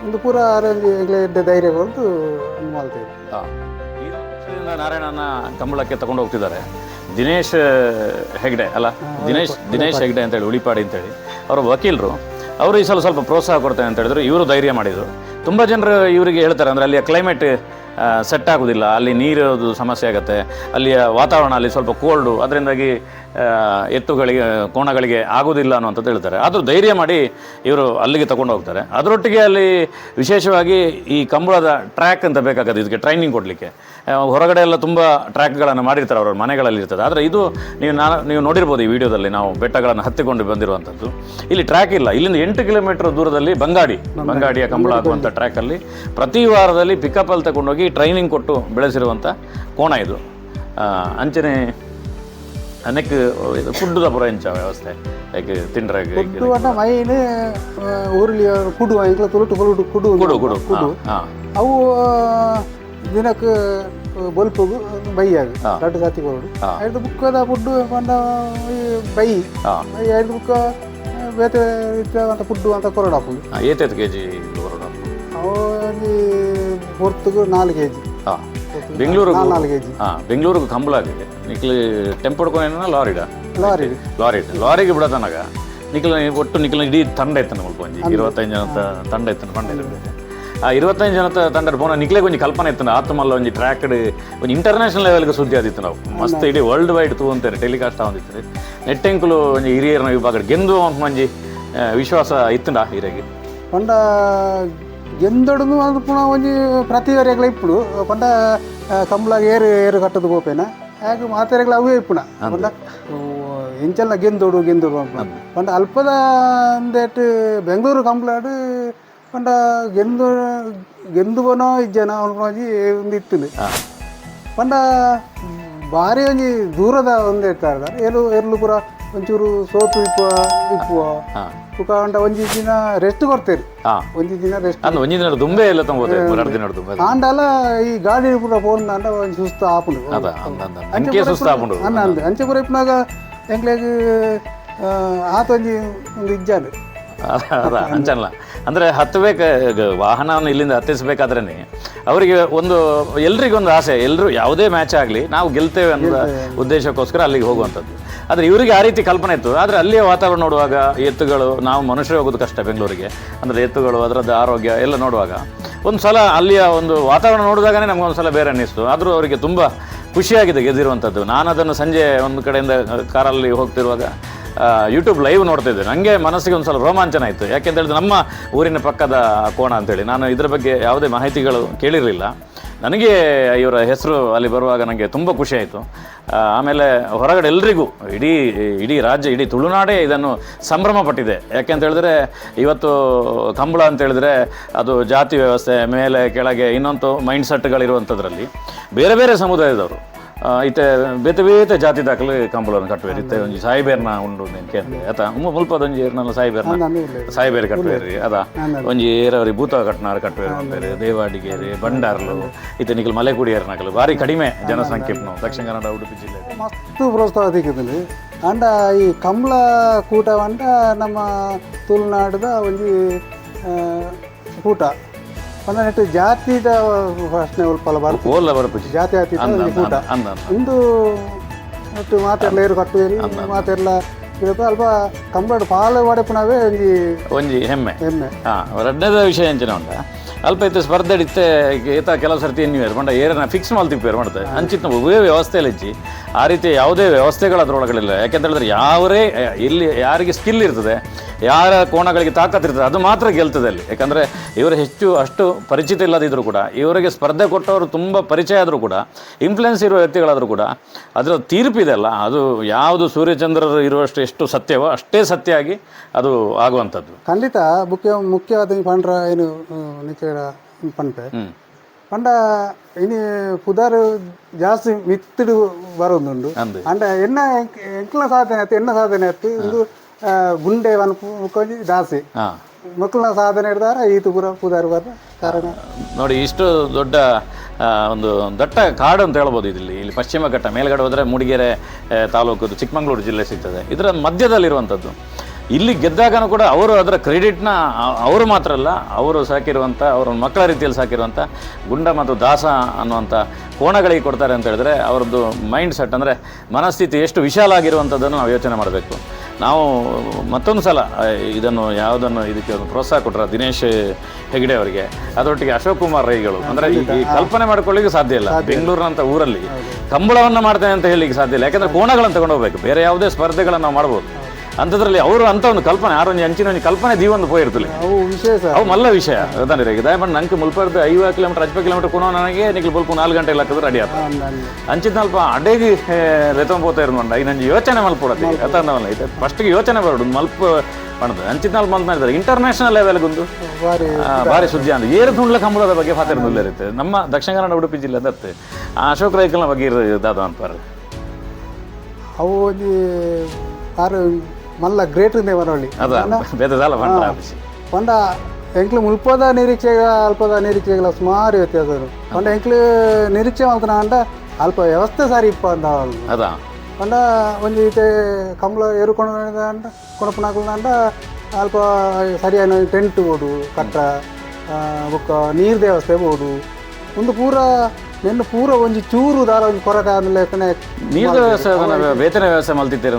ಒಂದು ಪೂರ ಆರೋಗ್ಯ ಎಂಗ್ಲೆ ಎಡ್ಡೆ ಧೈರ್ಯ ಕೊಡ್ತು ಮಾಡ್ತೇವೆ ನಾರಾಯಣನ ಕಂಬಳಕ್ಕೆ ತಗೊಂಡು ಹೋಗ್ತಿದ್ದಾರೆ. ದಿನೇಶ್ ಹೆಗ್ಡೆ ಅಲ್ಲ? ದಿನೇಶ್ ದಿನೇಶ್ ಹೆಗ್ಡೆ ಅಂತೇಳಿ ಉಳಿಪಾಡಿ ಅಂತೇಳಿ ಅವರು ವಕೀಲರು ಅವರು ಈ ಸಲ ಸ್ವಲ್ಪ ಪ್ರೋತ್ಸಾಹ ಕೊಡ್ತಾರೆ ಅಂತ ಹೇಳಿದ್ರು. ಇವರು ಧೈರ್ಯ ಮಾಡಿದರು. ತುಂಬ ಜನರು ಇವರಿಗೆ ಹೇಳ್ತಾರೆ ಅಂದರೆ ಅಲ್ಲಿಯ ಕ್ಲೈಮೇಟ್ ಸೆಟ್ ಆಗೋದಿಲ್ಲ. ಅಲ್ಲಿ ನೀರದು ಸಮಸ್ಯೆ ಆಗುತ್ತೆ. ಅಲ್ಲಿಯ ವಾತಾವರಣ ಅಲ್ಲಿ ಸ್ವಲ್ಪ ಕೋಲ್ಡು ಅದರಿಂದಾಗಿ ಎತ್ತುಗಳಿಗೆ ಕೋಣಗಳಿಗೆ ಆಗೋದಿಲ್ಲ ಅನ್ನುವಂಥದ್ದು ಹೇಳ್ತಾರೆ. ಆದರೂ ಧೈರ್ಯ ಮಾಡಿ ಇವರು ಅಲ್ಲಿಗೆ ತಗೊಂಡು ಹೋಗ್ತಾರೆ. ಅದರೊಟ್ಟಿಗೆ ಅಲ್ಲಿ ವಿಶೇಷವಾಗಿ ಈ ಕಂಬಳದ ಟ್ರ್ಯಾಕ್ ಅಂತ ಬೇಕಾಗುತ್ತೆ ಇದಕ್ಕೆ ಟ್ರೈನಿಂಗ್ ಕೊಡಲಿಕ್ಕೆ. ಹೊರಗಡೆ ಎಲ್ಲ ತುಂಬ ಟ್ರ್ಯಾಕ್ಗಳನ್ನು ಮಾಡಿರ್ತಾರೆ ಅವರ ಮನೆಗಳಲ್ಲಿ ಇರ್ತದೆ. ಆದರೆ ಇದು ನೀವು ನಾನು ನೀವು ನೋಡಿರ್ಬೋದು ಈ ವಿಡಿಯೋದಲ್ಲಿ ನಾವು ಬೆಟ್ಟಗಳನ್ನು ಹತ್ತಿಕೊಂಡು ಬಂದಿರುವಂಥದ್ದು. ಇಲ್ಲಿ ಟ್ರ್ಯಾಕ್ ಇಲ್ಲ. ಇಲ್ಲಿಂದ ಎಂಟು ಕಿಲೋಮೀಟರ್ ದೂರದಲ್ಲಿ ಬಂಗಾಡಿ ಬಂಗಾಡಿಯ ಕಂಬಳ ಆಗುವಂಥ ಟ್ರ್ಯಾಕಲ್ಲಿ ಪ್ರತಿ ವಾರದಲ್ಲಿ ಪಿಕಪ್ಪಲ್ಲಿ ತಗೊಂಡೋಗಿ ಟ್ರೈನಿಂಗ್ ಕೊಟ್ಟು ಬೆಳೆಸಿರುವಂಥ ಕೋಣ ಇದು. ಅಂಚನೆ ಅನೇಕ ಇದು ಫುಡ್ದ ಪುರ ಇಂಚ ವ್ಯವಸ್ಥೆ. ಲೈಕ್ ತಿಂಡ್ರೆ ಕುಡು ಅಣ್ಣ ಮೈನ್ ಊರಲ್ಲಿ ಕುಡು ಎಂಕ್ಲ ತುಳುಟು ಕುಡು ಕುಡು ಕುಡು ಕುಡು. ಕುಡು. ಹಾಂ ಅವು ದಿನಕ್ಕೆ ಬಲ್ಪುಗು ಬೈಯಾಗ. ರಡ್ಡು ಸಾತಿ ಕೊಡು ಐದು ಬುಕ್ಕದ ಫುಡ್ಡು ಪಂಡ ಬೈ. ಆ ಐದು ಬುಕ್ಕ ಬೇತೆ ಅಂತ ಫುಡ್ ಅಂತ ಕೊರಡಾಪುಂಡು ಏತೈದು ಕೆ ಜಿ ಹೊರಡ ಅವು ಒಂಜಿ ಹೊರ್ತುಗು ನಾಲ್ಕು ಕೆ ಜಿ. ಹಾಂ. ಬೆಂಗಳೂರಿಗೆ ನಾಲ್ಕು ಕೆ ಜಿ. ಹಾಂ ಬೆಂಗಳೂರಿಗೆ ನಿಕ್ಲಿ ಟೆಂಪೋ ಹಿಡ್ಕೊಂಡು ಲಾರಿಡ? ಲಾರಿ. ಲಾರಿ ಲಾರಿಗೆ ಬಿಡತನಾಗ ನಿಕ್ಲ ಒಟ್ಟು ನಿಕ್ಲ ಇಡೀ ತಂಡ ಇತ್ತು ಮುಲ್ಪ ಒಂಜಿ ಇರುವತ್ತೈದು ಜನ ತಂಡ ಇತ್ತು ಪಂಡ ಆ ಇರುವತ್ತೈದು ಜನ ತಂಡ ಪೋನ ನಿಕ್ಲೆ ಕೊಂಚ ಕಲ್ಪನೆ ಇತ್ತು ಆತ್ಮಲ್ಲ ಒಂಜಿ ಟ್ರ್ಯಾಕ್ಡ್ ಒಂಜಿ ಇಂಟರ್ನ್ಯಾಷನಲ್ ಲೆವೆಲ್ಗೆ ಸುದ್ದಿ ಆದಿತ್ತು ನಾವು. ಮಸ್ತ್ ಇಡೀ ವರ್ಲ್ಡ್ ವೈಡ್ ತೂ ಅಂತಾರೆ ಟೆಲಿಕಾಸ್ಟ್ ಆವಂದಿತ್ತು ನೆಟ್ಟೆಂಕುಲು ಒಂಜಿ ಹಿರಿಯರ್ನ ವಿಭಾಗ ಗೆಂದು ಅಂತ ಮಂಜಿ ವಿಶ್ವಾಸ ಇತ್ತುಂಡ ಹಿರಿಯಗೆ ಪಂಡ ಅದು ಪುನಃ ಒಂಜಿ ಪ್ರತಿ ವರೆಗಳ ಇಪ್ಪುಡು. ಪಂಡ ಕಂಬಳಾಗ ಏರು ಏರು ಕಟ್ಟದು ಗೋಪೇನ ಹಾಗೆ ಮಾತೆರೆಗಳ ಅವೇ ಇಪ್ಪಣ. ಪಂಡ ಎಂಚಲ್ಲ ಗೆಂದೋಡು ಗೆಂದೋಡು ಅಂತ ಪಂಡ ಅಲ್ಪದ ಅಂದೇಟ್ ಬೆಂಗಳೂರು ಕಂಬಳಾಡು ಪಂಡ ಗೆಂದು ಗೆಂದು ಬನೋ ಇಜ್ಜನ ಒಂಜಿ ಒಂದು ಇತ್ತು ಹಾಂ. ಪಂಡ ಭಾರಿ ಒಂಜಿ ದೂರದ ಒಂದು ಇರ್ತಾರೆ ಏಲು ಎರ್ಲು ಪೂರ ಒಂಚೂರು ಸೋತು ಇಪ್ಪ ಇಪ್ಪುವ. ಹಾಂ. ತುಕ ಅಂಡ ಒಂಜಿ ದಿನ ರೆಸ್ಟ್ ಕೊಡ್ತೇರಿ. ಹಾಂ. ಒಂಜಿ ದಿನ ರೆಸ್ಟ್ ಅಂದ್ ಒಂಜಿ ದಿನ ದುಂಬೆ ಎಲ್ಲ ತಂಬೋದೆ ಎರಡು ದಿನ ದುಂಬೆ ಆಂಡಲ ಈ ಗಾಡಿ ಪೂರ ಫೋನ್ ಅಂಡ ಒಂಜಿ ಸುಸ್ತು ಆಪುಂಡು ಅದ ಅಂದ ಅಂದ ಅಂಕೆ ಸುಸ್ತಾಪುಂಡು ಅನ್ನ ಅಂದ. ಅಂಚೆ ಪೂರ ಇಪ್ಪನಾಗ ಎಂಕ್ಲೆಗ್ ಆತೊಂಜಿ ಒಂದು ಇಜ್ಜಾನು ಅದ ಅದ ಅಂಚನಲ್ಲ ಅಂದರೆ ಹತ್ತಬೇಕ ವಾಹನವನ್ನು ಇಲ್ಲಿಂದ ಹತ್ತಿಸಬೇಕಾದ್ರೆ ಅವರಿಗೆ ಒಂದು ಎಲ್ರಿಗೊಂದು ಆಸೆ ಎಲ್ಲರೂ ಯಾವುದೇ ಮ್ಯಾಚ್ ಆಗಲಿ ನಾವು ಗೆಲ್ತೇವೆ ಅನ್ನೋ ಉದ್ದೇಶಕ್ಕೋಸ್ಕರ ಅಲ್ಲಿಗೆ ಹೋಗುವಂಥದ್ದು. ಆದರೆ ಇವರಿಗೆ ಆ ರೀತಿ ಕಲ್ಪನೆ ಇತ್ತು. ಆದರೆ ಅಲ್ಲಿಯ ವಾತಾವರಣ ನೋಡುವಾಗ ಎತ್ತುಗಳು ನಾವು ಮನುಷ್ಯರೇ ಹೋಗೋದು ಕಷ್ಟ ಬೆಂಗಳೂರಿಗೆ. ಅಂದರೆ ಎತ್ತುಗಳು ಅದರದ್ದು ಆರೋಗ್ಯ ಎಲ್ಲ ನೋಡುವಾಗ. ಒಂದು ಸಲ ಅಲ್ಲಿಯ ಒಂದು ವಾತಾವರಣ ನೋಡಿದಾಗನೇ ನಮಗೊಂದು ಒಂದು ಸಲ ಬೇರೆ ಅನ್ನಿಸ್ತು. ಆದರೂ ಅವರಿಗೆ ತುಂಬ ಖುಷಿಯಾಗಿದೆ ಗೆದ್ದಿರುವಂಥದ್ದು. ನಾನು ಅದನ್ನು ಸಂಜೆ ಒಂದು ಕಡೆಯಿಂದ ಕಾರಲ್ಲಿ ಹೋಗ್ತಿರುವಾಗ ಯೂಟ್ಯೂಬ್ ಲೈವ್ ನೋಡ್ತಿದ್ದೆ ನನಗೆ ಮನಸ್ಸಿಗೆ ಒಂದು ಸಲ ರೋಮಾಂಚನ ಆಯಿತು. ಯಾಕೆಂತ ಹೇಳಿದ್ರೆ ನಮ್ಮ ಊರಿನ ಪಕ್ಕದ ಕೋಣ ಅಂತೇಳಿ ನಾನು ಇದರ ಬಗ್ಗೆ ಯಾವುದೇ ಮಾಹಿತಿಗಳು ಕೇಳಿರಲಿಲ್ಲ. ನನಗೆ ಇವರ ಹೆಸರು ಅಲ್ಲಿ ಬರುವಾಗ ನನಗೆ ತುಂಬ ಖುಷಿ ಆಯಿತು. ಆಮೇಲೆ ಹೊರಗಡೆ ಎಲ್ರಿಗೂ ಇಡೀ ಇಡೀ ರಾಜ್ಯ, ಇಡೀ ತುಳುನಾಡೇ ಇದನ್ನು ಸಂಭ್ರಮ ಪಟ್ಟಿದೆ ಯಾಕೆಂತ ಹೇಳಿದ್ರೆ ಇವತ್ತು ಕಂಬಳ ಅಂತ ಹೇಳಿದ್ರೆ ಅದು ಜಾತಿ ವ್ಯವಸ್ಥೆ, ಮೇಲೆ, ಕೆಳಗೆ ಇನ್ನೊಂದು ಮೈಂಡ್ ಸೆಟ್ಗಳಿರುವಂಥದ್ರಲ್ಲಿ ಬೇರೆ ಬೇರೆ ಸಮುದಾಯದವರು ಇತ್ತೆ ಬೇತೆ ಬೇತೆ ಜಾತಿ ದಾಖಲೆ ಕಂಬಳವನ್ನು ಕಟ್ಟುವೇರಿ ಇತ್ತೆ ಒಂಜಿ ಸಾಯಿಬೇರ್ನ ಉಂಡು ನೀನು ಕೇಂದ್ರ ಆತ ಮುಲ್ಪದ ಒಂಜಿ ಏರ್ನಲ್ಲ ಸಾಯಿಬೇರ್ನ. ಸಾಯಿಬೇರಿ ಕಟ್ಟುವೇರಿ ಅದ. ಒಂಜಿ ಏರವರಿ ಭೂತ ಕಟ್ನಾರ್ ಕಟ್ಟುವೇರು ಅಂತಾರೆ ದೇವಾಡಿಗೇರಿ ಬಂಡಾರ್ಲು ಇತ್ತೆ ನಿಖಲ್ ಮಲೆಕುಡಿಯರ್ ನಕಲು. ಭಾರಿ ಕಡಿಮೆ ಜನಸಂಖ್ಯೆ ನಾವು ದಕ್ಷಿಣ ಕನ್ನಡ ಉಡುಪಿ ಜಿಲ್ಲೆ. ಮಸ್ತ್ ಪ್ರೋತ್ಸಾಹ ಸಿಕ್ಕಿದ್ದೀನಿ ಅಂಡ ಈ ಕಂಬಳ ಕೂಟ ಅಂಡ ನಮ್ಮ ತುಳುನಾಡದ ಒಂಜಿ ಕೂಟ. ಪಂಡ ನೆಟ್ಟು ಜಾತಿದ ಪ್ರಶ್ನೆ ಉಲ್ಪಲ ಬರ್ತು ಓಲ್ಲ ಬರಪುಜಿ ಜಾತಿ ಒಂಜಿ ಕೂಟ ಇಂದು ನೆಟ್ಟು ಮಾತೆಲ್ಲ ಏರು ಕಟ್ಟುವೇರಿ ಮಾತೆಲ್ಲ ಇರುತ್ತೆ. ಅಲ್ಪ ಕಂಬಳ ಪಾಲು ಪಡೆಪುನವೇ ಒಂಜಿ ಒಂಜಿ ಹೆಮ್ಮೆ. ಹೆಮ್ಮೆ. ಹಾಂ ಎರಡನೇದ ವಿಷಯ ಎಂಚಿನ ಉಂಡ ಅಲ್ಪ ಇತ್ತು ಸ್ಪರ್ಧೆ ಇತ್ತೆ ಈತ ಕೆಲವು ಸರ್ತಿ ಏನು ಮಂಡ ಏರನ್ನ ಫಿಕ್ಸ್ ಮಾಡ್ತಿಪ್ಪೇರು ಮಾಡ್ತಾರೆ ಅಂಚಿತ್ನ ಉಭಯ ವ್ಯವಸ್ಥೆಯಲ್ಲಿ ಇಜ್ಜಿ ಆ ರೀತಿ ಯಾವುದೇ ವ್ಯವಸ್ಥೆಗಳು ಅದರೊಳಗಡೆಲ್ಲ ಯಾಕೆಂತ ಹೇಳಿದ್ರೆ ಯಾವರೇ ಇಲ್ಲಿ ಯಾರಿಗೆ ಸ್ಕಿಲ್ ಇರ್ತದೆ ಯಾರ ಕೋಣಗಳಿಗೆ ತಾಕತ್ ಇರ್ತದೆ ಅದು ಮಾತ್ರ ಗೆಲ್ತದೆ ಅಲ್ಲಿ. ಯಾಕಂದರೆ ಇವರು ಹೆಚ್ಚು ಅಷ್ಟು ಪರಿಚಿತ ಇಲ್ಲದಿದ್ದರೂ ಕೂಡ ಇವರಿಗೆ ಸ್ಪರ್ಧೆ ಕೊಟ್ಟವರು ತುಂಬ ಪರಿಚಯ ಆದರೂ ಕೂಡ ಇನ್ಫ್ಲುಯೆನ್ಸ್ ಇರುವ ವ್ಯಕ್ತಿಗಳಾದರೂ ಕೂಡ ಅದರ ತೀರ್ಪಿದೆಲ್ಲ ಅದು ಯಾವುದು ಸೂರ್ಯಚಂದ್ರರು ಇರುವಷ್ಟು ಎಷ್ಟು ಸತ್ಯವೋ ಅಷ್ಟೇ ಸತ್ಯ ಆಗಿ ಅದು ಆಗುವಂಥದ್ದು. ಖಂಡಿತ ಮುಖ್ಯ ಮುಖ್ಯವಾದ ಪಂಡ್ರ ಏನು ನಿಚೇಡ ಪಂಪೆ ಪಂಡ ಇನಿ ಪುದಾರು ಜಾಸ್ತಿ ಮಿತ್ತಿಡು ಬರೋದುಂಡು ಅಂದ್ರೆ ಅಂಡ ಎನ್ನ ಎಂಕ್ಲ ಸಾಧನೆ ಆಯ್ತು ಎನ್ನ ಸಾಧನೆ ಆಯ್ತು ಇದು ಗುಂಡೆ ದಾಸಿ ಮುಕ್ಕೊಂಜಿ ಜಾಸ್ತಿ ಹಾಂ. ಮಕ್ಕಳ ಸಾಧನೆ ಹಿಡ್ದಾರ ಈತು ಪುರ ಪುದಾರು ಬರ ಕಾರಣ. ನೋಡಿ ಇಷ್ಟು ದೊಡ್ಡ ಒಂದು ದಟ್ಟ ಕಾಡು ಅಂತ ಹೇಳ್ಬೋದು ಇಲ್ಲಿ ಇಲ್ಲಿ ಪಶ್ಚಿಮ ಘಟ್ಟ ಮೇಲ್ಗಡೆ ಹೋದರೆ ಮೂಡಿಗೆರೆ ಚಿಕ್ಕಮಂಗ್ಳೂರು ಚಿಕ್ಕಮಗಳೂರು ಜಿಲ್ಲೆ ಸಿಗ್ತದೆ. ಇದರ ಮಧ್ಯದಲ್ಲಿರುವಂಥದ್ದು. ಇಲ್ಲಿ ಗೆದ್ದಾಗನೂ ಕೂಡ ಅವರು ಅದರ ಕ್ರೆಡಿಟ್ನ ಅವರು ಮಾತ್ರ ಅಲ್ಲ ಅವರು ಸಾಕಿರುವಂಥ ಅವರ ಮಕ್ಕಳ ರೀತಿಯಲ್ಲಿ ಸಾಕಿರುವಂಥ ಗುಂಡ ಮತ್ತು ದಾಸ ಅನ್ನುವಂಥ ಕೋಣಗಳಿಗೆ ಕೊಡ್ತಾರೆ ಅಂತ ಹೇಳಿದ್ರೆ ಅವರದ್ದು ಮೈಂಡ್ ಸೆಟ್ ಅಂದರೆ ಮನಸ್ಥಿತಿ ಎಷ್ಟು ವಿಶಾಲ ಆಗಿರುವಂಥದ್ದನ್ನು ನಾವು ಯೋಚನೆ ಮಾಡಬೇಕು. ನಾವು ಮತ್ತೊಂದು ಸಲ ಇದನ್ನು ಯಾವುದನ್ನು ಇದಕ್ಕೆ ಒಂದು ಪ್ರೋತ್ಸಾಹ ಕೊಟ್ಟರೆ ದಿನೇಶ್ ಹೆಗ್ಡೆ ಅವರಿಗೆ. ಅದರೊಟ್ಟಿಗೆ ಅಶೋಕ್ ಕುಮಾರ್ ರೈಗಳು. ಅಂದರೆ ಈ ಈ ಕಲ್ಪನೆ ಮಾಡ್ಕೊಳ್ಳಿಕ್ಕೆ ಸಾಧ್ಯ ಇಲ್ಲ. ಬೆಂಗಳೂರಿನಂಥ ಊರಲ್ಲಿ ಕಂಬಳವನ್ನು ಮಾಡ್ತೇನೆ ಅಂತ ಹೇಳಿಕ್ಕೆ ಸಾಧ್ಯ ಇಲ್ಲ. ಯಾಕಂದರೆ ಕೋಣಗಳನ್ನು ತಗೊಂಡು ಹೋಗ್ಬೇಕು ಬೇರೆ ಯಾವುದೇ ಸ್ಪರ್ಧೆಗಳನ್ನು ನಾವು ಮಾಡ್ಬೋದು. ಅಂಥದ್ರಲ್ಲಿ ಅವರು ಅಂತ ಒಂದು ಕಲ್ಪನೆ ಆರೊಂದು ಅಂಚಿನ ಒಂದು ಕಲ್ಪನೆ ದೀವೊಂದು ಪೋಯಿರ್ತಲಿ ಅವು ವಿಶೇಷ ಅವು ಮಲ್ಲ ವಿಷಯ. ಅದಾನೆ ಈಗ ದಯಮಾಡಿ ನಂಗೆ ಮುಲ್ಪರ್ದು ಐವತ್ತು ಕಿಲೋಮೀಟರ್ ಹತ್ತು ಕಿಲೋಮೀಟರ್ ಕೊನೋ ನನಗೆ ನಿಕ್ಲು ಬಲ್ಪು ನಾಲ್ಕು ಗಂಟೆ ಹಾಕಿದ್ರೆ ರೆಡಿ ಆತ. ಅಂಚಿದ ಸ್ವಲ್ಪ ಅಡೇಗಿ ನಲ್ಪ ಅಡೆಗೆ ಲೆತಂಬೋತ ಇರೋದು ಈ ನಂಗೆ ಯೋಚನೆ ಮಲ್ಪಡತಿ ಅತ್ತಂದವಲ್ಲ ಇದು. ಫಸ್ಟಿಗೆ ಯೋಚನೆ ಬರೋದು ಮಲ್ಪ ಪಣದು. ಅಂಚಿದ ನಾಲ್ಕು ಮಲ್ಪ್ ಮಾಡಿದ್ದಾರೆ ಇಂಟರ್ನ್ಯಾಷನಲ್ ಲೆವೆಲ್ಗೊಂದು ಬಾರಿ ಭಾರಿ. ಸುದ್ದಿ ಅಂದ್ರೆ ಏರು ತುಂಡ್ಲ ಕಂಬಳದ ಬಗ್ಗೆ ಫಾತಿರದಲ್ಲಿ ಇರುತ್ತೆ. ನಮ್ಮ ದಕ್ಷಿಣ ಕನ್ನಡ ಉಡುಪಿ ಜಿಲ್ಲೆ ಅದತ್ತೆ ಆ ಅಶೋಕ್ ರೈಕಲ್ನ ಬಗ್ಗೆ ಇರೋದು ಅಂತಾರೆ ಅವು ಒಂಜಿ ಆರು ಮಲ್ಲ ಬೇದದಲ್ಲ ಬಂಡ ಆಫೀಸಿ ಪಂಡ ಎಂಕ್ಲು ಮುಲ್ಪದ ನಿರೀಕ್ಷೆಗ ಅಲ್ಪದ ನಿರೀಕ್ಷೆಗಳ ಸುಮಾರು ವ್ಯತ್ಯಾಸ ಪಂಡ ಎಂಕ್ಲು ನಿರೀಕ್ಷೆ ಮಾಡ್ತಾನ ಅಂಡ ಅಲ್ಪ ವ್ಯವಸ್ಥೆ ಸಾರಿ ಇಪ್ಪ ಅಂತ ಅದ? ಪಂಡ ಒಂಜಿ ಕಂಬಳ ಏರುಕೊಂಡು ಅಂಡ ಕೊಣಪನಾಕುಲ್ ಅಂಡ ಅಲ್ಪ ಸರಿಯಾದ ಟೆಂಟ್ ಬೋಡು ಕಟ್ಟ ಬೊಕ್ಕ ನೀರು ವ್ಯವಸ್ಥೆ ಬೋಡು ಒಂದು ಪೂರ ನೆನ್ನು ಪೂರ ಒಂಜಿ ಚೂರು ದಾರ ಒಂಜಿ ಕೊರತೆ ಆದ್ಮೇಲೆ ನೀರು ವ್ಯವಸ್ಥೆ ವೇತನ ವ್ಯವಸ್ಥೆ ಮಲ್ತಿದ್ದೀರ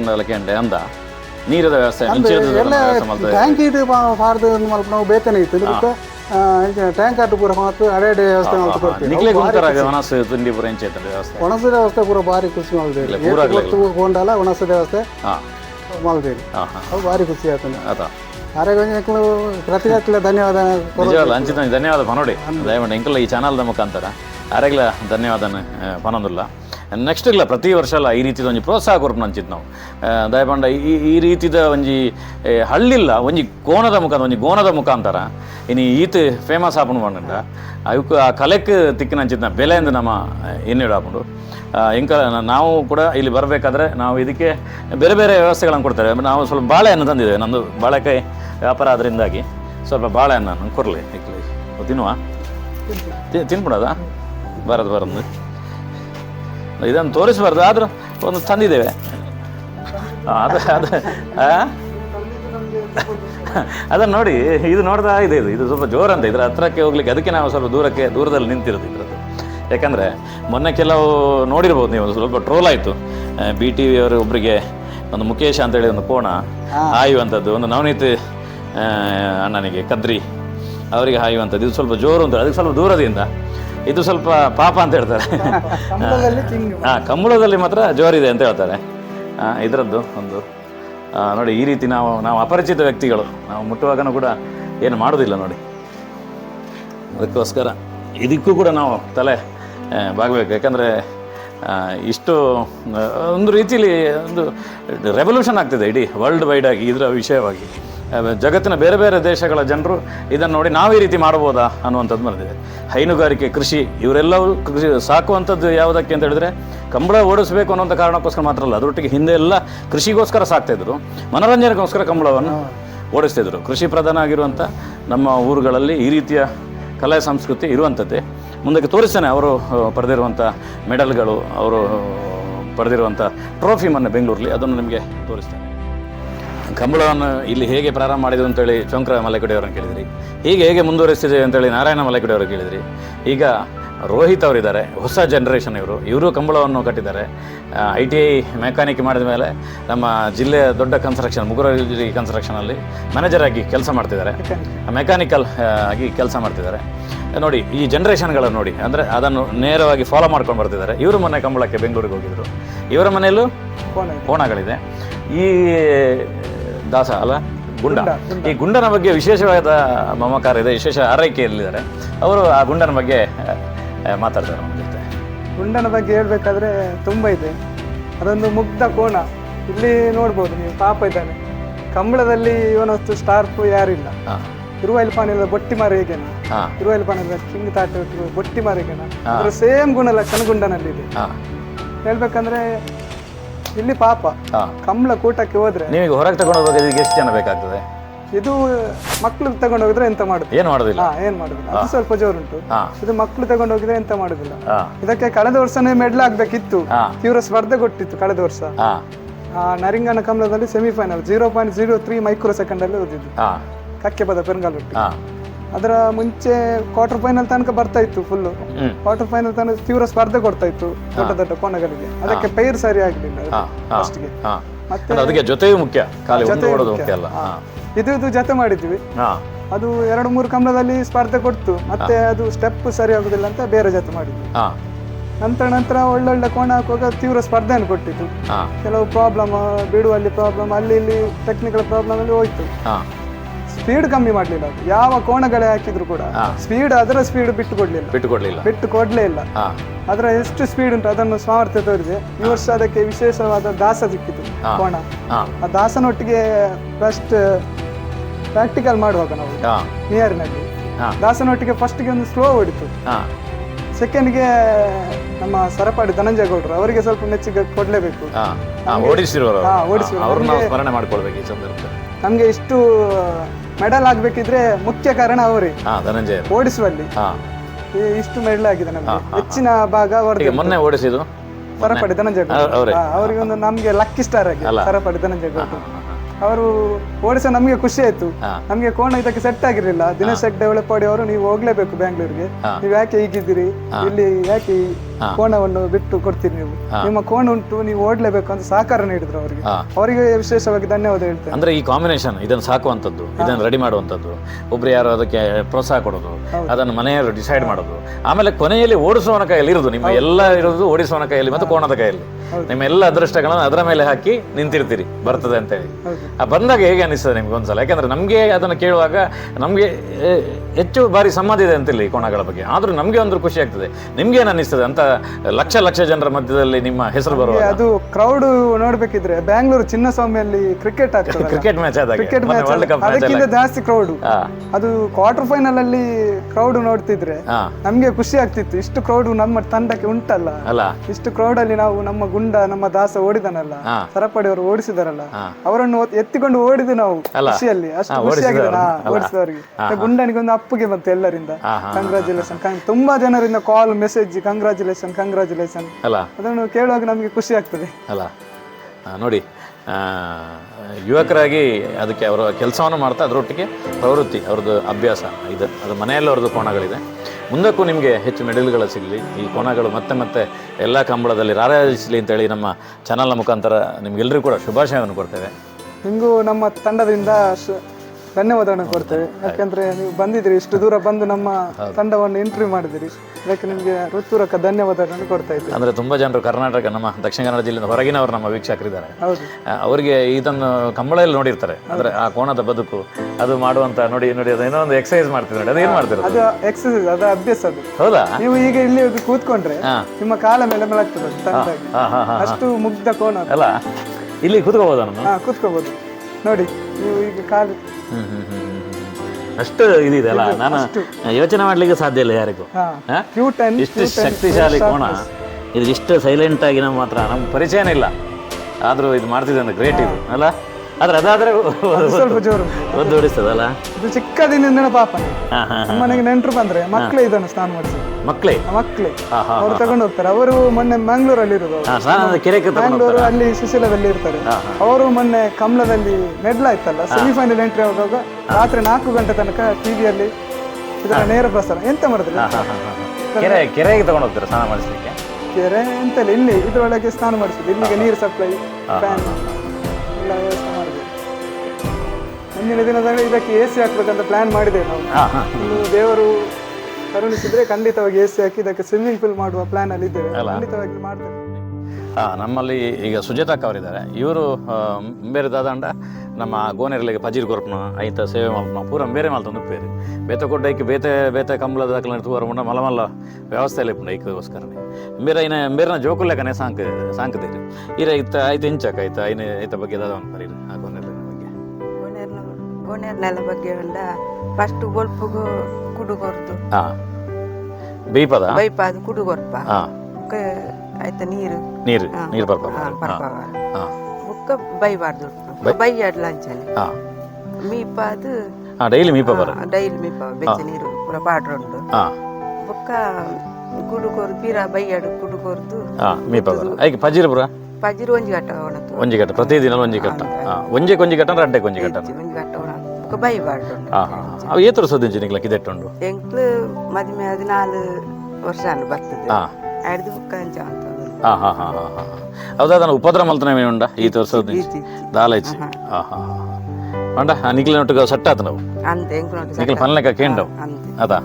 ಅಂದ? ನೀರಿನ ವ್ಯವಸ್ಥೆ ಎಲ್ಲ ಟ್ಯಾಂಕ್ ಇಟ್ಟು ಪಾರ್ದು ಮಲ್ಪ ನಾವು ಬೇತನೆ ಇತ್ತು. ಇದಕ್ಕೆ ಟ್ಯಾಂಕ್ ಆಟ ಪೂರ ಮಾತು ಅಡೆ ವ್ಯವಸ್ಥೆ ಮಾಡ್ತು ಕೊಡ್ತೀವಿ ಮನಸ್ಸು ತಿಂಡಿ ಪೂರ ಎಂಚೈತಂಡ ವ್ಯವಸ್ಥೆ. ಒಣಸದ ವ್ಯವಸ್ಥೆ ಪೂರ ಭಾರಿ ಖುಷಿ ಆಗ್ಲಿಲ್ಲ. ಗೊತ್ತು ಹೋಂಡಲ್ಲ ಒಣಸದ ವ್ಯವಸ್ಥೆ ಹಾಂ. ಅವು ಭಾರಿ ಖುಷಿ ಆಗ್ತದೆ ಆತ ಆರೋಗ್ಯ ಪ್ರತಿಗಾತ್ಲೆ ಧನ್ಯವಾದ ನಿಜವಲ್ಲ ಅಂಚಿತ ಧನ್ಯವಾದ ಪನೋಡಿ ದಯಮಾಡಿ ಇಂಕಲ್ಲ ಈ ಚಾನಲ್ದ ಮುಖಾಂತರ ಯಾರಿಗ್ಲ ಧನ್ಯವಾದ ಪನೊಂದಿಲ್ಲ. ನೆಕ್ಸ್ಟ್ ಇಲ್ಲ, ಪ್ರತಿ ವರ್ಷ ಅಲ್ಲ, ಈ ರೀತಿದ ಒಂದು ಪ್ರೋತ್ಸಾಹ ಕೊರ್ಪು ನಂಚಿತ್ ನಾವು. ದಯಪಂಡ, ಈ ಈ ರೀತಿದ ಒಂಜಿ ಹಳ್ಳಿಲ್ಲ, ಒಂಜಿ ಕೋಣದ ಮುಖಾಂತರ ಒಂಜಿ ಗೋಣದ ಮುಖಾಂತರ. ಇನ್ನು ಈತ್ ಫೇಮಸ್ ಆಪುಂಡು ಪಂಡ ಅವಕ್ಕೆ ಆ ಕಲೆಕ್ ತಿಕ್ಕಿನಂಚಿತ್ನ ಬೆಲೆ ಎಂದು ನಮ್ಮ ಎನ್ನಿಡು ಹಾಕೊಂಡು ಇಂಕ ನಾವು ಕೂಡ ಇಲ್ಲಿ ಬರಬೇಕಾದ್ರೆ ನಾವು ಇದಕ್ಕೆ ಬೇರೆ ಬೇರೆ ವ್ಯವಸ್ಥೆಗಳನ್ನು ಕೊಡ್ತಾರೆ ನಾವು ಸ್ವಲ್ಪ ಬಾಳೆಹಣ್ಣು ತಂದಿದ್ದೇವೆ. ನಮ್ಮದು ಬಾಳೆಕಾಯಿ ವ್ಯಾಪಾರ ಅದರಿಂದಾಗಿ ಸ್ವಲ್ಪ ಬಾಳೆಹಣ್ಣನ್ನು ಕೊರಲಿ ಇಕ್ಲಿ. ತಿನ್ನುವ? ತಿನ್ಬಿಡೋದಾ? ಬರದು ಬರದು. ಇದನ್ನು ತೋರಿಸಬಾರ್ದು ಆದರೂ ಒಂದು ತಂದಿದ್ದೇವೆ. ಅದು ಅದು ಆ? ಅದನ್ನು ನೋಡಿ ಇದು ನೋಡ್ತಾ ಇದೆ ಇದು. ಇದು ಸ್ವಲ್ಪ ಜೋರಂತ ಇದರ ಹತ್ರಕ್ಕೆ ಹೋಗ್ಲಿಕ್ಕೆ ಅದಕ್ಕೆ ನಾವು ಸ್ವಲ್ಪ ದೂರಕ್ಕೆ ದೂರದಲ್ಲಿ ನಿಂತಿರೋದು ಇದ್ರದ್ದು. ಯಾಕಂದರೆ ಮೊನ್ನೆ ಕೆಲವು ನೋಡಿರ್ಬೋದು ನೀವು ಸ್ವಲ್ಪ ಟ್ರೋಲ್ ಆಯಿತು. ಬಿ ಟಿ ವಿ ಅವರು ಒಬ್ಬರಿಗೆ ಒಂದು ಮುಖೇಶ್ ಅಂತೇಳಿ ಒಂದು ಕೋಣ ಹಾಯುವಂಥದ್ದು ಒಂದು ನವನೀತ್ ಅಣ್ಣನಿಗೆ ಕದ್ರಿ ಅವರಿಗೆ ಹಾಯುವಂಥದ್ದು. ಇದು ಸ್ವಲ್ಪ ಜೋರು ಅಂತ ಅದಕ್ಕೆ ಸ್ವಲ್ಪ ದೂರದಿಂದ. ಇದು ಸ್ವಲ್ಪ ಪಾಪ ಅಂತ ಹೇಳ್ತಾರೆ. ಹಾಂ ಕಂಬಳದಲ್ಲಿ ಮಾತ್ರ ಜೋರಿದೆ ಅಂತ ಹೇಳ್ತಾರೆ. ಇದರದ್ದು ಒಂದು. ನೋಡಿ ಈ ರೀತಿ ನಾವು ನಾವು ಅಪರಿಚಿತ ವ್ಯಕ್ತಿಗಳು. ನಾವು ಮುಟ್ಟುವಾಗನೂ ಕೂಡ ಏನು ಮಾಡೋದಿಲ್ಲ ನೋಡಿ. ಅದಕ್ಕೋಸ್ಕರ ಇದಕ್ಕೂ ಕೂಡ ನಾವು ತಲೆ ಬಾಗಬೇಕು. ಯಾಕಂದರೆ ಇಷ್ಟು ಒಂದು ರೀತಿಯಲ್ಲಿ ಒಂದು ರೆವಲ್ಯೂಷನ್ ಆಗ್ತಿದೆ. ಇಡೀ ವರ್ಲ್ಡ್ ವೈಡ್ ಆಗಿ ಇದರ ವಿಷಯವಾಗಿ. ಜಗತ್ತಿನ ಬೇರೆ ಬೇರೆ ದೇಶಗಳ ಜನರು ಇದನ್ನು ನೋಡಿ ನಾವು ಈ ರೀತಿ ಮಾಡ್ಬೋದಾ ಅನ್ನುವಂಥದ್ದು ಬಂದಿದೆ. ಹೈನುಗಾರಿಕೆ, ಕೃಷಿ, ಇವರೆಲ್ಲವೂ ಕೃಷಿ ಸಾಕುವಂಥದ್ದು ಯಾವುದಕ್ಕೆ ಅಂತ ಹೇಳಿದ್ರೆ ಕಂಬಳ ಓಡಿಸಬೇಕು ಅನ್ನೋಂಥ ಕಾರಣಕ್ಕೋಸ್ಕರ ಮಾತ್ರ ಅಲ್ಲ. ಅದರೊಟ್ಟಿಗೆ ಹಿಂದೆ ಎಲ್ಲ ಕೃಷಿಗೋಸ್ಕರ ಸಾಕ್ತಾಯಿದ್ರು ಮನೋರಂಜನೆಗೋಸ್ಕರ ಕಂಬಳವನ್ನು ಓಡಿಸ್ತಿದ್ರು. ಕೃಷಿ ಪ್ರಧಾನ ಆಗಿರುವಂಥ ನಮ್ಮ ಊರುಗಳಲ್ಲಿ ಈ ರೀತಿಯ ಕಲೆ ಸಂಸ್ಕೃತಿ ಇರುವಂಥದ್ದೇ. ಮುಂದಕ್ಕೆ ತೋರಿಸ್ತಾನೆ ಅವರು ಪಡೆದಿರುವಂಥ ಮೆಡಲ್ಗಳು, ಅವರು ಪಡೆದಿರುವಂಥ ಟ್ರೋಫಿ ಮೊನ್ನೆ ಬೆಂಗಳೂರಲ್ಲಿ. ಅದನ್ನು ನಿಮಗೆ ತೋರಿಸ್ತೇನೆ. ಕಂಬಳವನ್ನು ಇಲ್ಲಿ ಹೇಗೆ ಪ್ರಾರಂಭ ಮಾಡಿದ್ರು ಅಂತೇಳಿ ಚೊಂಕ್ರ ಮಲೆಕುಡಿಯವರನ್ನು ಕೇಳಿದ್ರಿ. ಹೀಗೆ ಹೇಗೆ ಮುಂದುವರಿಸ್ತಿದೆ ಅಂತೇಳಿ ನಾರಾಯಣ ಮಲೆಕುಡಿಯವರು ಕೇಳಿದ್ರಿ. ಈಗ ರೋಹಿತ್ ಅವರಿದ್ದಾರೆ ಹೊಸ ಜನ್ರೇಷನ್ ಇವರು. ಇವರು ಕಂಬಳವನ್ನು ಕಟ್ಟಿದ್ದಾರೆ. ಐ ಟಿ ಐ ಮೆಕ್ಯಾನಿಕ್ ಮಾಡಿದ ಮೇಲೆ ನಮ್ಮ ಜಿಲ್ಲೆಯ ದೊಡ್ಡ ಕನ್ಸ್ಟ್ರಕ್ಷನ್ ಮುಗುರಗಿರಿ ಕನ್ಸ್ಟ್ರಕ್ಷನಲ್ಲಿ ಮ್ಯಾನೇಜರ್ ಆಗಿ ಕೆಲಸ ಮಾಡ್ತಿದ್ದಾರೆ. ಮೆಕ್ಯಾನಿಕಲ್ ಆಗಿ ಕೆಲಸ ಮಾಡ್ತಿದ್ದಾರೆ. ನೋಡಿ ಈ ಜನ್ರೇಷನ್ಗಳನ್ನು ನೋಡಿ ಅಂದರೆ ಅದನ್ನು ನೇರವಾಗಿ ಫಾಲೋ ಮಾಡ್ಕೊಂಡು ಬರ್ತಿದ್ದಾರೆ. ಇವರು ಮನೆ ಕಂಬಳಕ್ಕೆ ಬೆಂಗಳೂರಿಗೆ ಹೋಗಿದ್ರು. ಇವರ ಮನೆಯಲ್ಲೂ ಕೋಣಗಳಿದೆ. ಈ ದಾಸ ಅಲ್ಲ? ಗುಂಡ. ಈ ಗುಂಡನ ಬಗ್ಗೆ ವಿಶೇಷವಾದ ಮಮಕಾರ ಇದೆ ವಿಶೇಷ ಆರೈಕೆಯಲ್ಲಿದ್ದಾರೆ ಅವರು ಆ ಗುಂಡನ ಬಗ್ಗೆ ಮಾತಾಡ್ತಾರೆ ನಮ್ಮ ಜೊತೆ. ಗುಂಡನ ಬಗ್ಗೆ ಹೇಳ್ಬೇಕಾದ್ರೆ ತುಂಬ ಇದೆ. ಅದೊಂದು ಮುಗ್ಧ ಕೋಣ. ಇಲ್ಲಿ ನೋಡ್ಬೋದು ನೀವು ಪಾಪ ಇದ್ದಾನೆ. ಕಂಬಳದಲ್ಲಿ ಇವನಷ್ಟು ಸ್ಟಾರ್ಪ್ ಯಾರಿಲ್ಲ ಹಾಂ. ಇರುವೈಲ್ಪಾನಿಲ್ಲ ಬೊಟ್ಟಿ ಮಾರ ಹೇಗೆನ? ಹಾಂ. ಇರುವೈಲ್ಪಾನಿಲ್ಲ ಕಿಂಗ್ ತಾಟ ಬೊಟ್ಟಿ ಮಾರ ಹೇಗೆ ಅದರ ಸೇಮ್ ಗುಣ ಲಕ್ಷಣ ಗುಂಡನಲ್ಲಿ ಇದೆ ಹೇಳ್ಬೇಕಂದ್ರೆ ಇಲ್ಲಿ ಪಾಪ ಕಮ್ಲ ಕಂಬಳ ಕೂಟಕ್ಕೆ ಹೋದ್ರೆ ನಿಮಗೆ ಹೊರಗೆ ತಗೊಂಡು ಇದಕ್ಕೆ ಎಷ್ಟು ಜನ ಬೇಕಾಗ್ತದೆ? ಇದು ಮಕ್ಳು ತಗೊಂಡು ಹೋಗಿದ್ರೆ ಎಂತ ಮಾಡುದು? ಏನು ಮಾಡೋದಿಲ್ಲ? ಹಾ ಏನ್ ಮಾಡುದಿಲ್ಲ. ಅದು ಸ್ವಲ್ಪ ಜೋರುಂಟು. ಹಾಂ. ಇದು ಮಕ್ಳು ತಗೊಂಡು ಹೋಗಿದ್ರೆ ಎಂತ ಮಾಡುದಿಲ್ಲ. ಹಾಂ. ಇದಕ್ಕೆ ಕಳೆದ ವರ್ಷನೇ ಮೆಡ್ಲ್ ಆಗ್ಬೇಕಿತ್ತು. ಹಾಂ. ತೀವ್ರ ಸ್ಪರ್ಧೆ ಕೊಟ್ಟಿತ್ತು ಕಳೆದ ವರ್ಷ. ಹಾಂ. ಆ, ನರಿಂಗನ ಕಮಲದಲ್ಲಿ semifinal zero point zero three micro second ಅಲ್ಲಿ ಓದಿದ್ದು ಹಾಂ. ಕಕ್ಕೆ ಪದ ಪೆರಂಗಾಲೊಟ್ಟಿ ಹಾಂ. ಅದರ ಮುಂಚೆ ಕ್ವಾರ್ಟರ್ ಫೈನಲ್ ತನಕ ಬರ್ತಾ ಇತ್ತು ಫುಲ್ ಕ್ವಾರ್ಟರ್ ಫೈನಲ್ ತನಕ ತೀವ್ರ ಸ್ಪರ್ಧೆ ಕೊಡ್ತಾ ಇತ್ತು ದೊಡ್ಡ ದೊಡ್ಡ ಕೋಣಗಳಿಗೆ ಅದಕ್ಕೆ ಪೈರ್ ಸರಿ ಆಗಲಿಲ್ಲ ಫಸ್ಟ್ಗೆ ಮತ್ತೆ ಅದಕ್ಕೆ ಜೊತೆಯೂ ಮುಖ್ಯ. ಇದು ಇದು ಜೊತೆ ಮಾಡಿದ್ವಿ. ಅದು ಎರಡು ಮೂರು ಕಮಲದಲ್ಲಿ ಸ್ಪರ್ಧೆ ಕೊಡ್ತು. ಮತ್ತೆ ಅದು ಸ್ಟೆಪ್ ಸರಿ ಆಗುದಿಲ್ಲ ಅಂತ ಬೇರೆ ಜೊತೆ ಮಾಡಿದ್ವಿ. ನಂತರ ನಂತರ ಒಳ್ಳೊಳ್ಳೆ ಕೋಣ ಹಾಕುವಾಗ ತೀವ್ರ ಸ್ಪರ್ಧೆಯನ್ನು ಕೊಟ್ಟಿತ್ತು ಕೆಲವು ಪ್ರಾಬ್ಲಮ್ ಬಿಡುವಲ್ಲಿ ಪ್ರಾಬ್ಲಮ್ ಅಲ್ಲಿ ಇಲ್ಲಿ ಟೆಕ್ನಿಕಲ್ ಪ್ರಾಬ್ಲಮ್ ಅಲ್ಲಿ ಹೋಯ್ತು. ಸ್ಪೀಡ್ ಕಮ್ಮಿ ಮಾಡ್ಲಿಲ್ಲ ಯಾವ ಕೋಣಗಳೇ ಹಾಕಿದ್ರು ಕೂಡ ಸ್ಪೀಡ್ ಅದರ ಸ್ಪೀಡ್ ಬಿಟ್ಟು ಕೊಡ್ಲಿಲ್ಲ ಬಿಟ್ಟು ಕೊಡ್ಲಿಲ್ಲ ಬಿಟ್ಟು ಕೊಡ್ಲೇ ಇಲ್ಲ ಅದರ ಎಷ್ಟು ಸ್ಪೀಡ್ ಉಂಟು ಅದನ್ನು ಸಾಮರ್ಥ್ಯ ತೋರಿದೆ. ಈ ವರ್ಷ ಅದಕ್ಕೆ ವಿಶೇಷವಾದ ದಾಸ ಸಿಕ್ಕಿತು ಕೋಣ. ಆ ದಾಸನೊಟ್ಟಿಗೆ ಫಸ್ಟ್ ಪ್ರಾಕ್ಟಿಕಲ್ ಮಾಡುವಾಗ ನಾವು ನಿಯರ್ ನಿಯರ್ನಲ್ಲಿ ದಾಸನೊಟ್ಟಿಗೆ ಫಸ್ಟ್ಗೆ ಒಂದು ಸ್ಲೋ ಹೊಡಿತು. ಸೆಕೆಂಡ್ಗೆ ನಮ್ಮ ಸರಪಾಡಿ ಧನಂಜಯ ಗೌಡ್ರು ಅವರಿಗೆ ಸ್ವಲ್ಪ ಮೆಚ್ಚುಗೆ ಕೊಡ್ಲೇಬೇಕು. ಓಡಿಸಿರೋ ಓಡಿಸಿರೋ ಸ್ಮರಣೆ ಮಾಡ್ಕೊಳ್ಬೇಕು ಈ ಸಂದರ್ಭದಲ್ಲಿ. ನಮಗೆ ಇಷ್ಟು ಮೆಡಲ್ ಆಗಬೇಕಿದ್ರೆ ಮುಖ್ಯ ಕಾರಣ ಅವರೇ. ಹಾ ಧನಂಜಯ. ಓಡಿಸುವಲ್ಲಿ. ಹಾ. ಈ ಇಷ್ಟು ಮೆಡಲ್ ಆಗಿದೆ ನಮಗೆ. ಹೆಚ್ಚಿನ ಭಾಗ ಈಗ ಅವರದ್ದು ಮೊನ್ನೆ ಓಡಿಸಿದ್ದು? ಸರಪಡಿ ಧನಂಜಯ ಅವ್ರ್- ಅವರಿಗೆ ಒಂದು ನಮ್ಗೆ ಲಕ್ಕಿ ಸ್ಟಾರ್ ಆಗಿ ಅಲ್ಲ. ಸರಪಡಿ ಧನಂಜಯ ಗೌಡ್ರು. ಅವರು ಓಡಿಸ ನಮಗೆ ಖುಷಿ ಆಯ್ತು. ನಮಗೆ ಕೋಣ ಇದಕ್ಕೆ ಸೆಟ್ ಆಗಿರ್ಲಿಲ್ಲ. ದಿನೇಶ್ ಹೆಗ್ಡೆ ಒಳಪಾಡಿ ಅವರು ನೀವು ಹೋಗ್ಲೇಬೇಕು ಬ್ಯಾಂಗ್ಳೂರ್ಗೆ. ನೀವು ಯಾಕೆ ಹೀಗಿದ್ದೀರಿ? ಇಲ್ಲಿ ಯಾಕೆ ಕೋಣವನ್ನು ಬಿಟ್ಟು ಕೊಡ್ತೀರಿ ನೀವು? ನಿಮ್ಮ ಕೋಣ ಉಂಟು ನೀವು ಓಡ್ಲೇಬೇಕು ಅಂತ ಸಹಕಾರ ನೀಡಿದ್ರು ಅವರಿಗೆ. ಅವರಿಗೆ ವಿಶೇಷವಾಗಿ ಧನ್ಯವಾದ ಹೇಳ್ತೇನೆ. ಅಂದ್ರೆ ಈ ಕಾಂಬಿನೇಷನ್ ಇದನ್ನು ಸಾಕುವಂತದ್ದು ಇದನ್ನು ರೆಡಿ ಮಾಡುವಂಥದ್ದು. ಒಬ್ರು ಯಾರು ಅದಕ್ಕೆ ಪ್ರೋತ್ಸಾಹ ಕೊಡೋದು ಅದನ್ನು ಮನೆಯವರು ಡಿಸೈಡ್ ಮಾಡೋದು. ಆಮೇಲೆ ಕೊನೆಯಲ್ಲಿ ಓಡಿಸುವನ ಕೈಯಲ್ಲಿ ಇರೋದು ನಿಮ್ಮ ಎಲ್ಲ ಇರೋದು ಓಡಿಸುವನ ಕೈಯಲ್ಲಿ ಮತ್ತು ಕೋಣದ ಕೈಯಲ್ಲಿ. ನಿಮ್ಮ ಎಲ್ಲ ಅದೃಷ್ಟಗಳನ್ನ ಅದರ ಮೇಲೆ ಹಾಕಿ ನಿಂತಿರ್ತೀರಿ ಬರ್ತದೆ ಅಂತೇಳಿ. ಆ ಬಂದಾಗ ಹೇಗೆ ಅನಿಸ್ತದೆ ನಿಮ್ಗೆ ಒಂದ್ಸಲ? ಯಾಕಂದ್ರೆ ನಮಗೆ ಅದನ್ನು ಕೇಳುವಾಗ ನಮಗೆ ಹೆಚ್ಚು ಬಾರಿ ಸಮ್ಮತಿದೆ ಇದೆ ಅಂತ ಈ ಕೋಣಗಳ ಬಗ್ಗೆ. ಆದ್ರೂ ನಮಗೆ ಒಂದು ಖುಷಿ ಆಗ್ತದೆ. ನಿಮ್ಗೆ ಏನು ಅನಿಸ್ತದೆ? ಅಂತ ಲಕ್ಷ ಲಕ್ಷ ಜನರ ಮಧ್ಯದಲ್ಲಿ ನಿಮ್ಮ ಹೆಸರು ಬರುವ ಅದು ಕ್ರೌಡ್ ನೋಡ್ಬೇಕಿದ್ರೆ ಬ್ಯಾಂಗ್ಳೂರು ಚಿನ್ನಸ್ವಾಮಿಯಲ್ಲಿ ಕ್ರಿಕೆಟ್ ಆಗ್ತದೆ ಕ್ರಿಕೆಟ್ ಮ್ಯಾಚ್ ಆದಾಗ. Cricket match world cup match ಅದಕ್ಕಿಂತ ಜಾಸ್ತಿ ಕ್ರೌಡ್ ಅದು ಕ್ವಾರ್ಟರ್ ಫೈನಲ್ ಅಲ್ಲಿ ಕ್ರೌಡ್ ನೋಡ್ತಿದ್ರೆ ನಮ್ಗೆ ಖುಷಿ ಆಗ್ತಿತ್ತು. ಇಷ್ಟು ಕ್ರೌಡ್ ನಮ್ಮ ತಂಡಕ್ಕೆ ಉಂಟಲ್ಲ. ಅಲ್ಲ. ಇಷ್ಟು ಕ್ರೌಡ್ ಅಲ್ಲಿ ನಾವು ನಮ್ಮ ನಮ್ಮ ದಾಸ ಓಡಿದನಲ್ಲ. ಸರಪಡಿ ಅವರು ಓಡಿಸಿದಾರಲ್ಲ ಅವರನ್ನು ಎತ್ತಿಕೊಂಡು ಓಡಿದ್ವಿ ನಾವು. ಖುಷಿಯಲ್ಲಿ ಅಷ್ಟು ಖುಷಿಯಾಗಿದೆ ಓಡಿಸಿದವರಿಗೆ. ಗುಂಡನಿಗೆ ಒಂದು ಅಪ್ಪುಗೆ ಬಂತು ಎಲ್ಲರಿಂದ. ಕಂಗ್ರಾಚುಲೇಷನ್ ತುಂಬಾ ಜನರಿಂದ ಕಾಲ್ ಮೆಸೇಜ್ ಕಂಗ್ರಾಚುಲೇಷನ್ ಕಂಗ್ರಾಚುಲೇಷನ್ ಅಲ್ಲ. ಅದನ್ನು ಕೇಳುವಾಗ ನಮಗೆ ಖುಷಿ ಆಗ್ತದೆ. ಅಲ್ಲ. ನೋಡಿ ಆ, ಯುವಕರಾಗಿ ಅದಕ್ಕೆ ಅವರ ಕೆಲಸವನ್ನು ಮಾಡ್ತಾ ಅದರೊಟ್ಟಿಗೆ ಪ್ರವೃತ್ತಿ ಅವ್ರದ್ದು ಅಭ್ಯಾಸ ಇದು ಅದು ಮನೆಯಲ್ಲಿ ಅವ್ರದ್ದು ಕೋಣಗಳಿದೆ. ಮುಂದಕ್ಕೂ ನಿಮಗೆ ಹೆಚ್ಚು ಮೆಡಲ್ಗಳು ಸಿಗಲಿ. ಈ ಕೋಣಗಳು ಮತ್ತೆ ಮತ್ತೆ ಎಲ್ಲ ಕಂಬಳದಲ್ಲಿ ರಾರಾಜಿಸಲಿ ಅಂತೇಳಿ ನಮ್ಮ ಚಾನಲ್ನ ಮುಖಾಂತರ ನಿಮಗೆಲ್ಲರಿಗೂ ಕೂಡ ಶುಭಾಶಯವನ್ನು ಕೊಡ್ತೇವೆ ನಿಮಗೂ ನಮ್ಮ ತಂಡದಿಂದ ಧನ್ಯವಾದವನ್ನು ಕೊಡ್ತೇವೆ. ಯಾಕಂದ್ರೆ ನೀವು ಬಂದಿದ್ರಿ ಇಷ್ಟು ದೂರ ಬಂದು ನಮ್ಮ ತಂಡವನ್ನು ಎಂಟ್ರಿ ಮಾಡಿದಿರಿ ಅದಕ್ಕೆ ನಿಮಗೆ ಹೃತ್ಪೂರ್ವಕ ಧನ್ಯವಾದಗಳನ್ನು ಕೊಡ್ತಾ ಇದ್ದೀವಿ. ಅಂದ್ರೆ ತುಂಬಾ ಜನರು ಕರ್ನಾಟಕ ನಮ್ಮ ದಕ್ಷಿಣ ಕನ್ನಡ ಜಿಲ್ಲೆಯಿಂದ ಹೊರಗಿನವರು ನಮ್ಮ ವೀಕ್ಷಕರಿದ್ದಾರೆ. ಅವರಿಗೆ ಇದನ್ನು ಕಂಬಳಲ್ಲಿ ನೋಡಿರ್ತಾರೆ. ಅಂದ್ರೆ ಆ ಕೋಣದ ಬದುಕು ಅದು ಮಾಡುವಂತ ನೋಡಿ ನೋಡಿ ಅದು ಏನೋ ಒಂದು ಎಕ್ಸಸೈಸ್ ಮಾಡ್ತಿದ್ರು ನೋಡಿ ಅದು ಏನು ಮಾಡ್ತಿರೋದು? ಅದು ಎಕ್ಸಸೈಸ್ ಅದು ಅಭ್ಯಾಸ ಅದು. ಹೌದಾ? ನೀವು ಈಗ ಇಲ್ಲಿ ಹೋಗಿ ಕೂತ್ಕೊಂಡ್ರೆ. ನಿಮ್ಮ ಕಾಲ ಮೇಲೆ ಮಲಗ್ತದೆ ಅಷ್ಟು ಮುಗ್ಧ ಕೋಣ ಅಲ್ಲ ಇಲ್ಲಿ ಕೂತ್ಕೋಬಹುದು ನಾನು? ಕೂತ್ಕೋಬಹುದು ನೋಡಿ ನೀವು ಈಗ ಕಾಲು. ಅಷ್ಟು ಇದಿದೆ ಅಲ್ಲ? ನಾನು ಯೋಚನೆ ಮಾಡ್ಲಿಕ್ಕೆ ಸಾಧ್ಯ ಇಲ್ಲ ಯಾರಿಗೂ. ಹಾ. ಹಾ? ಕ್ಯೂಟ್ ಅಂಡ್ ಇಷ್ಟು ಶಕ್ತಿಶಾಲಿ ಕೋಣ. ಇದು ಇಷ್ಟು ಸೈಲೆಂಟ್ ಆಗಿ ನಮ್ಮ ಮಾತ್ರ ನಮ್ಗೆ ಪರಿಚಯನೇ ಇಲ್ಲ. ಆದರೂ ಇದು ಮಾಡ್ತಿದೆ ಅಂದ್ರೆ ಗ್ರೇಟ್ ಇದು ಅಲ್ಲ? ಆದ್ರೆ ಅದಾದ್ರೆ ಸ್ವಲ್ಪ ಜೋರು. ಒಂದು ಓಡಿಸ್ತದಲ್ಲ? ಇದು ಚಿಕ್ಕದಿನಿಂದ ಪಾಪ. ಮನೆಗೆ ನೆಂಟರು ಬಂದ್ರೆ ಮಕ್ಕಳೇ ಇದನ್ನು ಸ್ನಾನ ಮಾಡಿಸಿ. ಮಕ್ಕಳೇ ಮಕ್ಕಳೇ ಅವ್ರು ತಗೊಂಡು ಹೋಗ್ತಾರೆ. ಅವರು ಮೊನ್ನೆ ಮಂಗ್ಳೂರಲ್ಲಿ ಇರೋದು ಕೆರೆಗೆ ಅಲ್ಲಿ ಸುಶೀಲದಲ್ಲಿ ಇರ್ತಾರೆ. ಅವರು ಮೊನ್ನೆ ಕಮಲದಲ್ಲಿ ಮೆಡ್ಲ್ ಆಯ್ತಲ್ಲ ಸೆಮಿಫೈನಲ್ ಎಂಟ್ರಿ ಆಗುವಾಗ ರಾತ್ರಿ ನಾಲ್ಕು ಗಂಟೆ ತನಕ ಟಿವಿಯಲ್ಲಿ ಇದರ ನೇರ ಪ್ರಸಾರ. ಎಂತ ಮಾಡಿದ್ರೆ. ಕೆರೆ ಕೆರೆಗೆ ತಗೊಂಡು ಹೋಗ್ತಾರೆ ಸ್ನಾನ ಮಾಡಿಸ್ಲಿಕ್ಕೆ? ಕೆರೆ ಎಂತಲ್ಲ ಇಲ್ಲಿ ಇದ್ರೊಳಗೆ ಸ್ನಾನ ಮಾಡಿಸಿದ್ರು ಇಲ್ಲಿಗೆ ನೀರು ಸಪ್ಲೈ ಫ್ಯಾನ್ ಎಲ್ಲ ಮುಂದಿನ ದಿನದಲ್ಲಿ ಇದಕ್ಕೆ ಎ ಸಿ ಹಾಕ್ಬೇಕಂತ ಪ್ಲಾನ್ ಮಾಡಿದೆ ನಾವು. ಇನ್ನು ದೇವರು ಕರುಣಿಸಿದ್ರೆ ಖಂಡಿತವಾಗಿ ಎ ಸಿ ಹಾಕಿ ಇದಕ್ಕೆ ಸ್ವಿಮ್ಮಿಂಗ್ ಪೂಲ್ ಮಾಡುವ ಪ್ಲಾನ್ ಅಲ್ಲಿ ಇದ್ದೇವೆ. ಖಂಡಿತವಾಗಿ ಮಾಡ್ತೇವೆ ನಮ್ಮಲ್ಲಿ ಈಗ ಸುಜಾತಕ್ಕ ಅವರಿದ್ದಾರೆ. ಇವರು ಬೇರೆ ದಾದಾಂಡ ನಮ್ಮ ಗೋನೆರ್ಲಿಗೆ ಪಜೀರ್ ಕೊರ್ಪನ ಐತ ಸೇವೆ ಮಲ್ಪನ ಪೂರ ಬೇರೆ ಮಲ್ತಂದು ಪೇರು ಬೇತೆ ಕೊಡ್ಡೈಕ್ ಬೇತೆ ಬೇತೆ ಕಂಬಳದ ದಾಖಲೆ ತೂವರ ಮುಂಡ ಮಲಮಲ್ಲ ಮಲ್ಲ ವ್ಯವಸ್ಥೆ ಇಪ್ಪುಂಡ ಐಕೋಸ್ಕರನೇ ಬೇರೆ ಐನ ಬೇರೆನ ಜೋಕುಲೆಕನೆ ಸಾಂಕ್ ಸಾಂಕದೇರಿ. ಇರ ಇತ್ತ ಐತೆ ಇಂಚಕ್ ಐತ ಐನ ಐತ ಬಗ್ಗೆ ದಾದ ಒಂದು ಪರೀರಿ ಆ ಬಗ್ಗೆ ಗೋಣೆರ್ನ ಗೋಣೆರ್ನೆಲ ಬಗ್ಗೆ ಉಂಡ ಫಸ್ಟ್ ಗೊಲ್ಪುಗು ಕುಡುಗೊರ್ದು ಹಾಂ ಬೀಪದ ಬೈಪಾದ ಕುಡುಗೊರ್ಪ ಹಾಂ ಬುಕ್ಕ ಆಯ್ತ ನೀರು ನೀರು ಹಾ. ನೀರು ಬರ್ಪ ಹಾ, ಹಾಂ ಬರ್ಪವಾರ ಹಾಂ ಬುಕ್ಕ ಬೈಬಾರ್ದು ಬೈ ಅಡ್ಲಂಚನೆ ಹಾಂ ಮೀಪಾದು ಹಾಂ ಡೈಲಿ ಮೀಪ ಬರ ಡೈಲಿ ಮೀಪ ಬೆಚ್ಚ ನೀರು ಪೂರ ಪಾಡ್ರ ಉಂಟು ಹಾಂ ಬುಕ್ಕ ಕುಡುಗೊರ್ದು ಪೀರ ಬೈಯಾಡು ಕುಡುಗೊರ್ದು ಹಾಂ ಮೀಪ ಬರ ಐಕೆ ಪಜೀರ್ ಬರ ಪಜಿರು ಒಂಜಿ ಗಟ್ಟ ಒಣತು ಒಂಜಿ ಗಟ್ಟ ಪ್ರತಿದಿನ ಒಂಜಿ ಗಟ್ಟ ಹಾಂ ಒಂಜಿ ಕೊಂಜಿ ಗಟ್ಟ ಅಡ್ಡೆ ಕೊಂಜಿ ಗಟ್ಟ ಒಂಜಿ ಗಟ್ಟ ವರ್ಷ ಅನ್ನು ಬರ್ತದೆ. ಹಾಂ. ಐದು ಬುಕ್ಕ ಅಂಚ ಅಂತ ಹಾಂ ಹಾಂ ಹಾಂ ಹಾಂ ಹಾಂ. ಹೌದಾ ಉಪದ್ರ ಮಲ್ತನವೇ ಉಂಡ ಈ ತೋರ್ಸೋದು ಈಚಿ ದಾಲೈಚಿ ಅಂಡ ಆ ನಿಕ್ಲಿನೊಟ್ಟಿಗೆ ಸೆಟ್ ಆತು ನಾವು? ನಿಕ್ಲು ಪನ್ಲೆಕ್ಕ ಕೇಂಡವು ಅದಾ.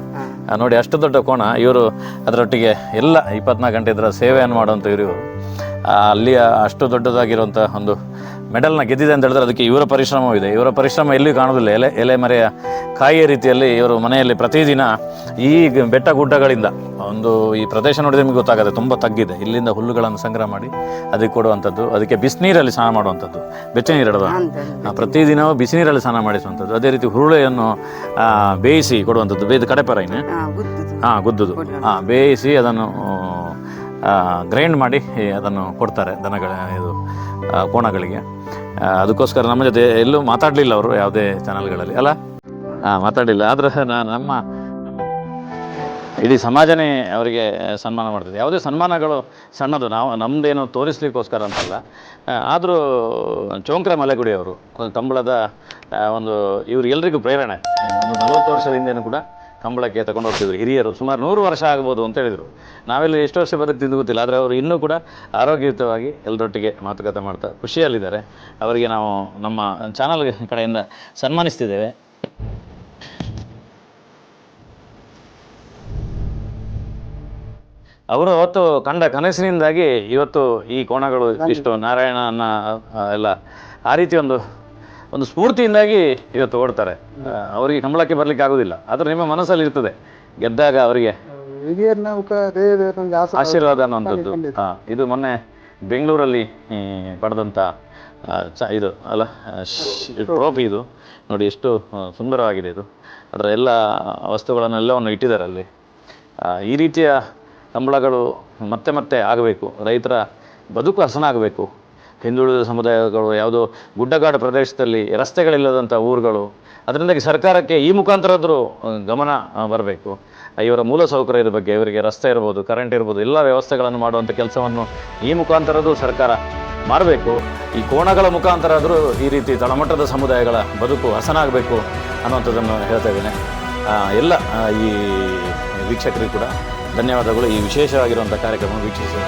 ನೋಡಿ ಅಷ್ಟು ದೊಡ್ಡ ಕೋಣ ಇವರು ಅದರೊಟ್ಟಿಗೆ ಎಲ್ಲ ಇಪ್ಪತ್ನಾಲ್ಕು ಗಂಟೆ ಇದರ ಸೇವೆಯನ್ನು ಮಾಡುವಂಥ ಇವರು ಅಲ್ಲಿಯ ಅಷ್ಟು ದೊಡ್ಡದಾಗಿರುವಂಥ ಒಂದು ಮೆಡಲ್ನ ಗೆದ್ದಿದೆ ಅಂತ ಹೇಳಿದ್ರೆ ಅದಕ್ಕೆ ಇವರ ಪರಿಶ್ರಮವಿದೆ ಇವರ ಪರಿಶ್ರಮ ಎಲ್ಲಿಯೂ ಕಾಣೋದಿಲ್ಲ ಎಲೆ ಎಲೆ ಮರೆಯ ಕಾಯಿಯ ರೀತಿಯಲ್ಲಿ ಇವರು ಮನೆಯಲ್ಲಿ ಪ್ರತಿದಿನ ಈ ಬೆಟ್ಟ ಗುಡ್ಡಗಳಿಂದ ಒಂದು ಈ ಪ್ರದೇಶ ನೋಡಿದ್ರೆ ನಿಮಗೆ ಗೊತ್ತಾಗುತ್ತೆ ತುಂಬ ತಗ್ಗಿದೆ. ಇಲ್ಲಿಂದ ಹುಲ್ಲುಗಳನ್ನು ಸಂಗ್ರಹ ಮಾಡಿ ಅದಕ್ಕೆ ಕೊಡುವಂಥದ್ದು ಅದಕ್ಕೆ ಬಿಸಿನೀರಲ್ಲಿ ಸ್ನಾನ ಮಾಡುವಂಥದ್ದು ಬೆಚ್ಚ ನೀರು ಇಡೋದು. ಆ, ಪ್ರತಿದಿನವೂ ಬಿಸಿನೀರಲ್ಲಿ ಸ್ನಾನ ಮಾಡಿಸುವಂಥದ್ದು. ಅದೇ ರೀತಿ ಹುರುಳೆಯನ್ನು ಬೇಯಿಸಿ ಕೊಡುವಂಥದ್ದು. ಬೇಯ್ದು ಕಡೆಪರೈನೆ ಗುದ್ದುದು. ಹಾಂ ಗುದ್ದುದು. ಹಾಂ ಬೇಯಿಸಿ ಅದನ್ನು ಗ್ರೈಂಡ್ ಮಾಡಿ ಅದನ್ನು ಕೊಡ್ತಾರೆ ದನಗಳ ಇದು ಕೋಣಗಳಿಗೆ. ಅದಕ್ಕೋಸ್ಕರ ನಮ್ಮ ಜೊತೆ ಎಲ್ಲೂ ಮಾತಾಡಲಿಲ್ಲ ಅವರು ಯಾವುದೇ ಚಾನಲ್ಗಳಲ್ಲಿ ಅಲ್ಲ? ಹಾಂ, ಮಾತಾಡಲಿಲ್ಲ. ಆದರೆ ನಾನು ನಮ್ಮ ಇಡೀ ಸಮಾಜನೇ ಅವರಿಗೆ ಸನ್ಮಾನ ಮಾಡ್ತದೆ. ಯಾವುದೇ ಸನ್ಮಾನಗಳು ಸಣ್ಣದು, ನಾವು ನಮ್ಮದೇನು ತೋರಿಸ್ಲಿಕ್ಕೋಸ್ಕರ ಅಂತಲ್ಲ. ಆದರೂ ಚೋಂಕ್ರ ಮಲೆಗುಡಿ ಅವರು ಕಂಬಳದ ಒಂದು ಇವರಿಗೆಲ್ಲರಿಗೂ ಪ್ರೇರಣೆ. ಒಂದು ನಲವತ್ತು ವರ್ಷದ ಹಿಂದೆನೂ ಕೂಡ ಕಂಬಳಕ್ಕೆ ತಗೊಂಡು ಹೋಗ್ತಿದ್ರು. ಹಿರಿಯರು ಸುಮಾರು ನೂರು ವರ್ಷ ಆಗ್ಬೋದು ಅಂತ ಹೇಳಿದರು. ನಾವೆಲ್ಲ ಎಷ್ಟು ವರ್ಷ ಬರುತ್ತಿದ್ದು ಗೊತ್ತಿಲ್ಲ ಆದರೆ ಅವರು ಇನ್ನೂ ಕೂಡ ಆರೋಗ್ಯಯುತವಾಗಿ ಎಲ್ಲರೊಟ್ಟಿಗೆ ಮಾತುಕತೆ ಮಾಡ್ತಾ ಖುಷಿಯಲ್ಲಿದ್ದಾರೆ. ಅವರಿಗೆ ನಾವು ನಮ್ಮ ಚಾನಲ್ ಕಡೆಯಿಂದ ಸನ್ಮಾನಿಸ್ತಿದ್ದೇವೆ. ಅವರು ಅವತ್ತು ಕಂಡ ಕನಸಿನಿಂದಾಗಿ ಇವತ್ತು ಈ ಕೋಣಗಳು ಇಷ್ಟು ನಾರಾಯಣನ ಎಲ್ಲ ಆ ರೀತಿ ಒಂದು ಒಂದು ಸ್ಫೂರ್ತಿಯಿಂದಾಗಿ ಇವತ್ತು ಓಡ್ತಾರೆ. ಅವರಿಗೆ ಕಂಬಳಕ್ಕೆ ಬರ್ಲಿಕ್ಕೆ ಆಗೋದಿಲ್ಲ. ಆದರೆ ನಿಮ್ಮ ಮನಸ್ಸಲ್ಲಿ ಇರ್ತದೆ. ಗೆದ್ದಾಗ ಅವರಿಗೆ ಆಶೀರ್ವಾದ ಅನ್ನುವಂಥದ್ದು. ಹಾಂ ಇದು ಮೊನ್ನೆ ಬೆಂಗಳೂರಲ್ಲಿ ಪಡೆದಂತ ಪಡೆದಂಥ ಚ ಇದು ಅಲ್ಲ ಟ್ರೋಫಿ ಇದು. ನೋಡಿ ಎಷ್ಟು ಸುಂದರವಾಗಿದೆ ಇದು. ಅದರ ಎಲ್ಲ ವಸ್ತುಗಳನ್ನೆಲ್ಲವನ್ನು ಇಟ್ಟಿದ್ದಾರೆ ಅಲ್ಲಿ. ಈ ರೀತಿಯ ಕಂಬಳಗಳು ಮತ್ತೆ ಮತ್ತೆ ಆಗಬೇಕು. ರೈತರ ಬದುಕು ಹಸನಾಗಬೇಕು. ಹಿಂದುಳಿದ ಸಮುದಾಯಗಳು, ಯಾವುದೋ ಗುಡ್ಡಗಾಡು ಪ್ರದೇಶದಲ್ಲಿ ರಸ್ತೆಗಳಿಲ್ಲದಂಥ ಊರುಗಳು, ಅದರಿಂದಾಗಿ ಸರ್ಕಾರಕ್ಕೆ ಈ ಮುಖಾಂತರಾದರೂ ಗಮನ ಬರಬೇಕು. ಇವರ ಮೂಲ ಸೌಕರ್ಯದ ಬಗ್ಗೆ, ಇವರಿಗೆ ರಸ್ತೆ ಇರ್ಬೋದು ಕರೆಂಟ್ ಇರ್ಬೋದು, ಎಲ್ಲ ವ್ಯವಸ್ಥೆಗಳನ್ನು ಮಾಡುವಂಥ ಕೆಲಸವನ್ನು ಈ ಮುಖಾಂತರದ್ದು ಸರ್ಕಾರ ಮಾಡಬೇಕು. ಈ ಕೋಣಗಳ ಮುಖಾಂತರ ಆದರೂ ಈ ರೀತಿ ತಳಮಟ್ಟದ ಸಮುದಾಯಗಳ ಬದುಕು ಹಸನಾಗಬೇಕು ಅನ್ನುವಂಥದ್ದನ್ನು ಹೇಳ್ತಾ ಇದ್ದೇನೆ. ಎಲ್ಲ ಈ ವೀಕ್ಷಕರಿಗೂ ಕೂಡ ಧನ್ಯವಾದಗಳು. ಈ ವಿಶೇಷವಾಗಿರುವಂಥ ಕಾರ್ಯಕ್ರಮ ವೀಕ್ಷಿಸಿ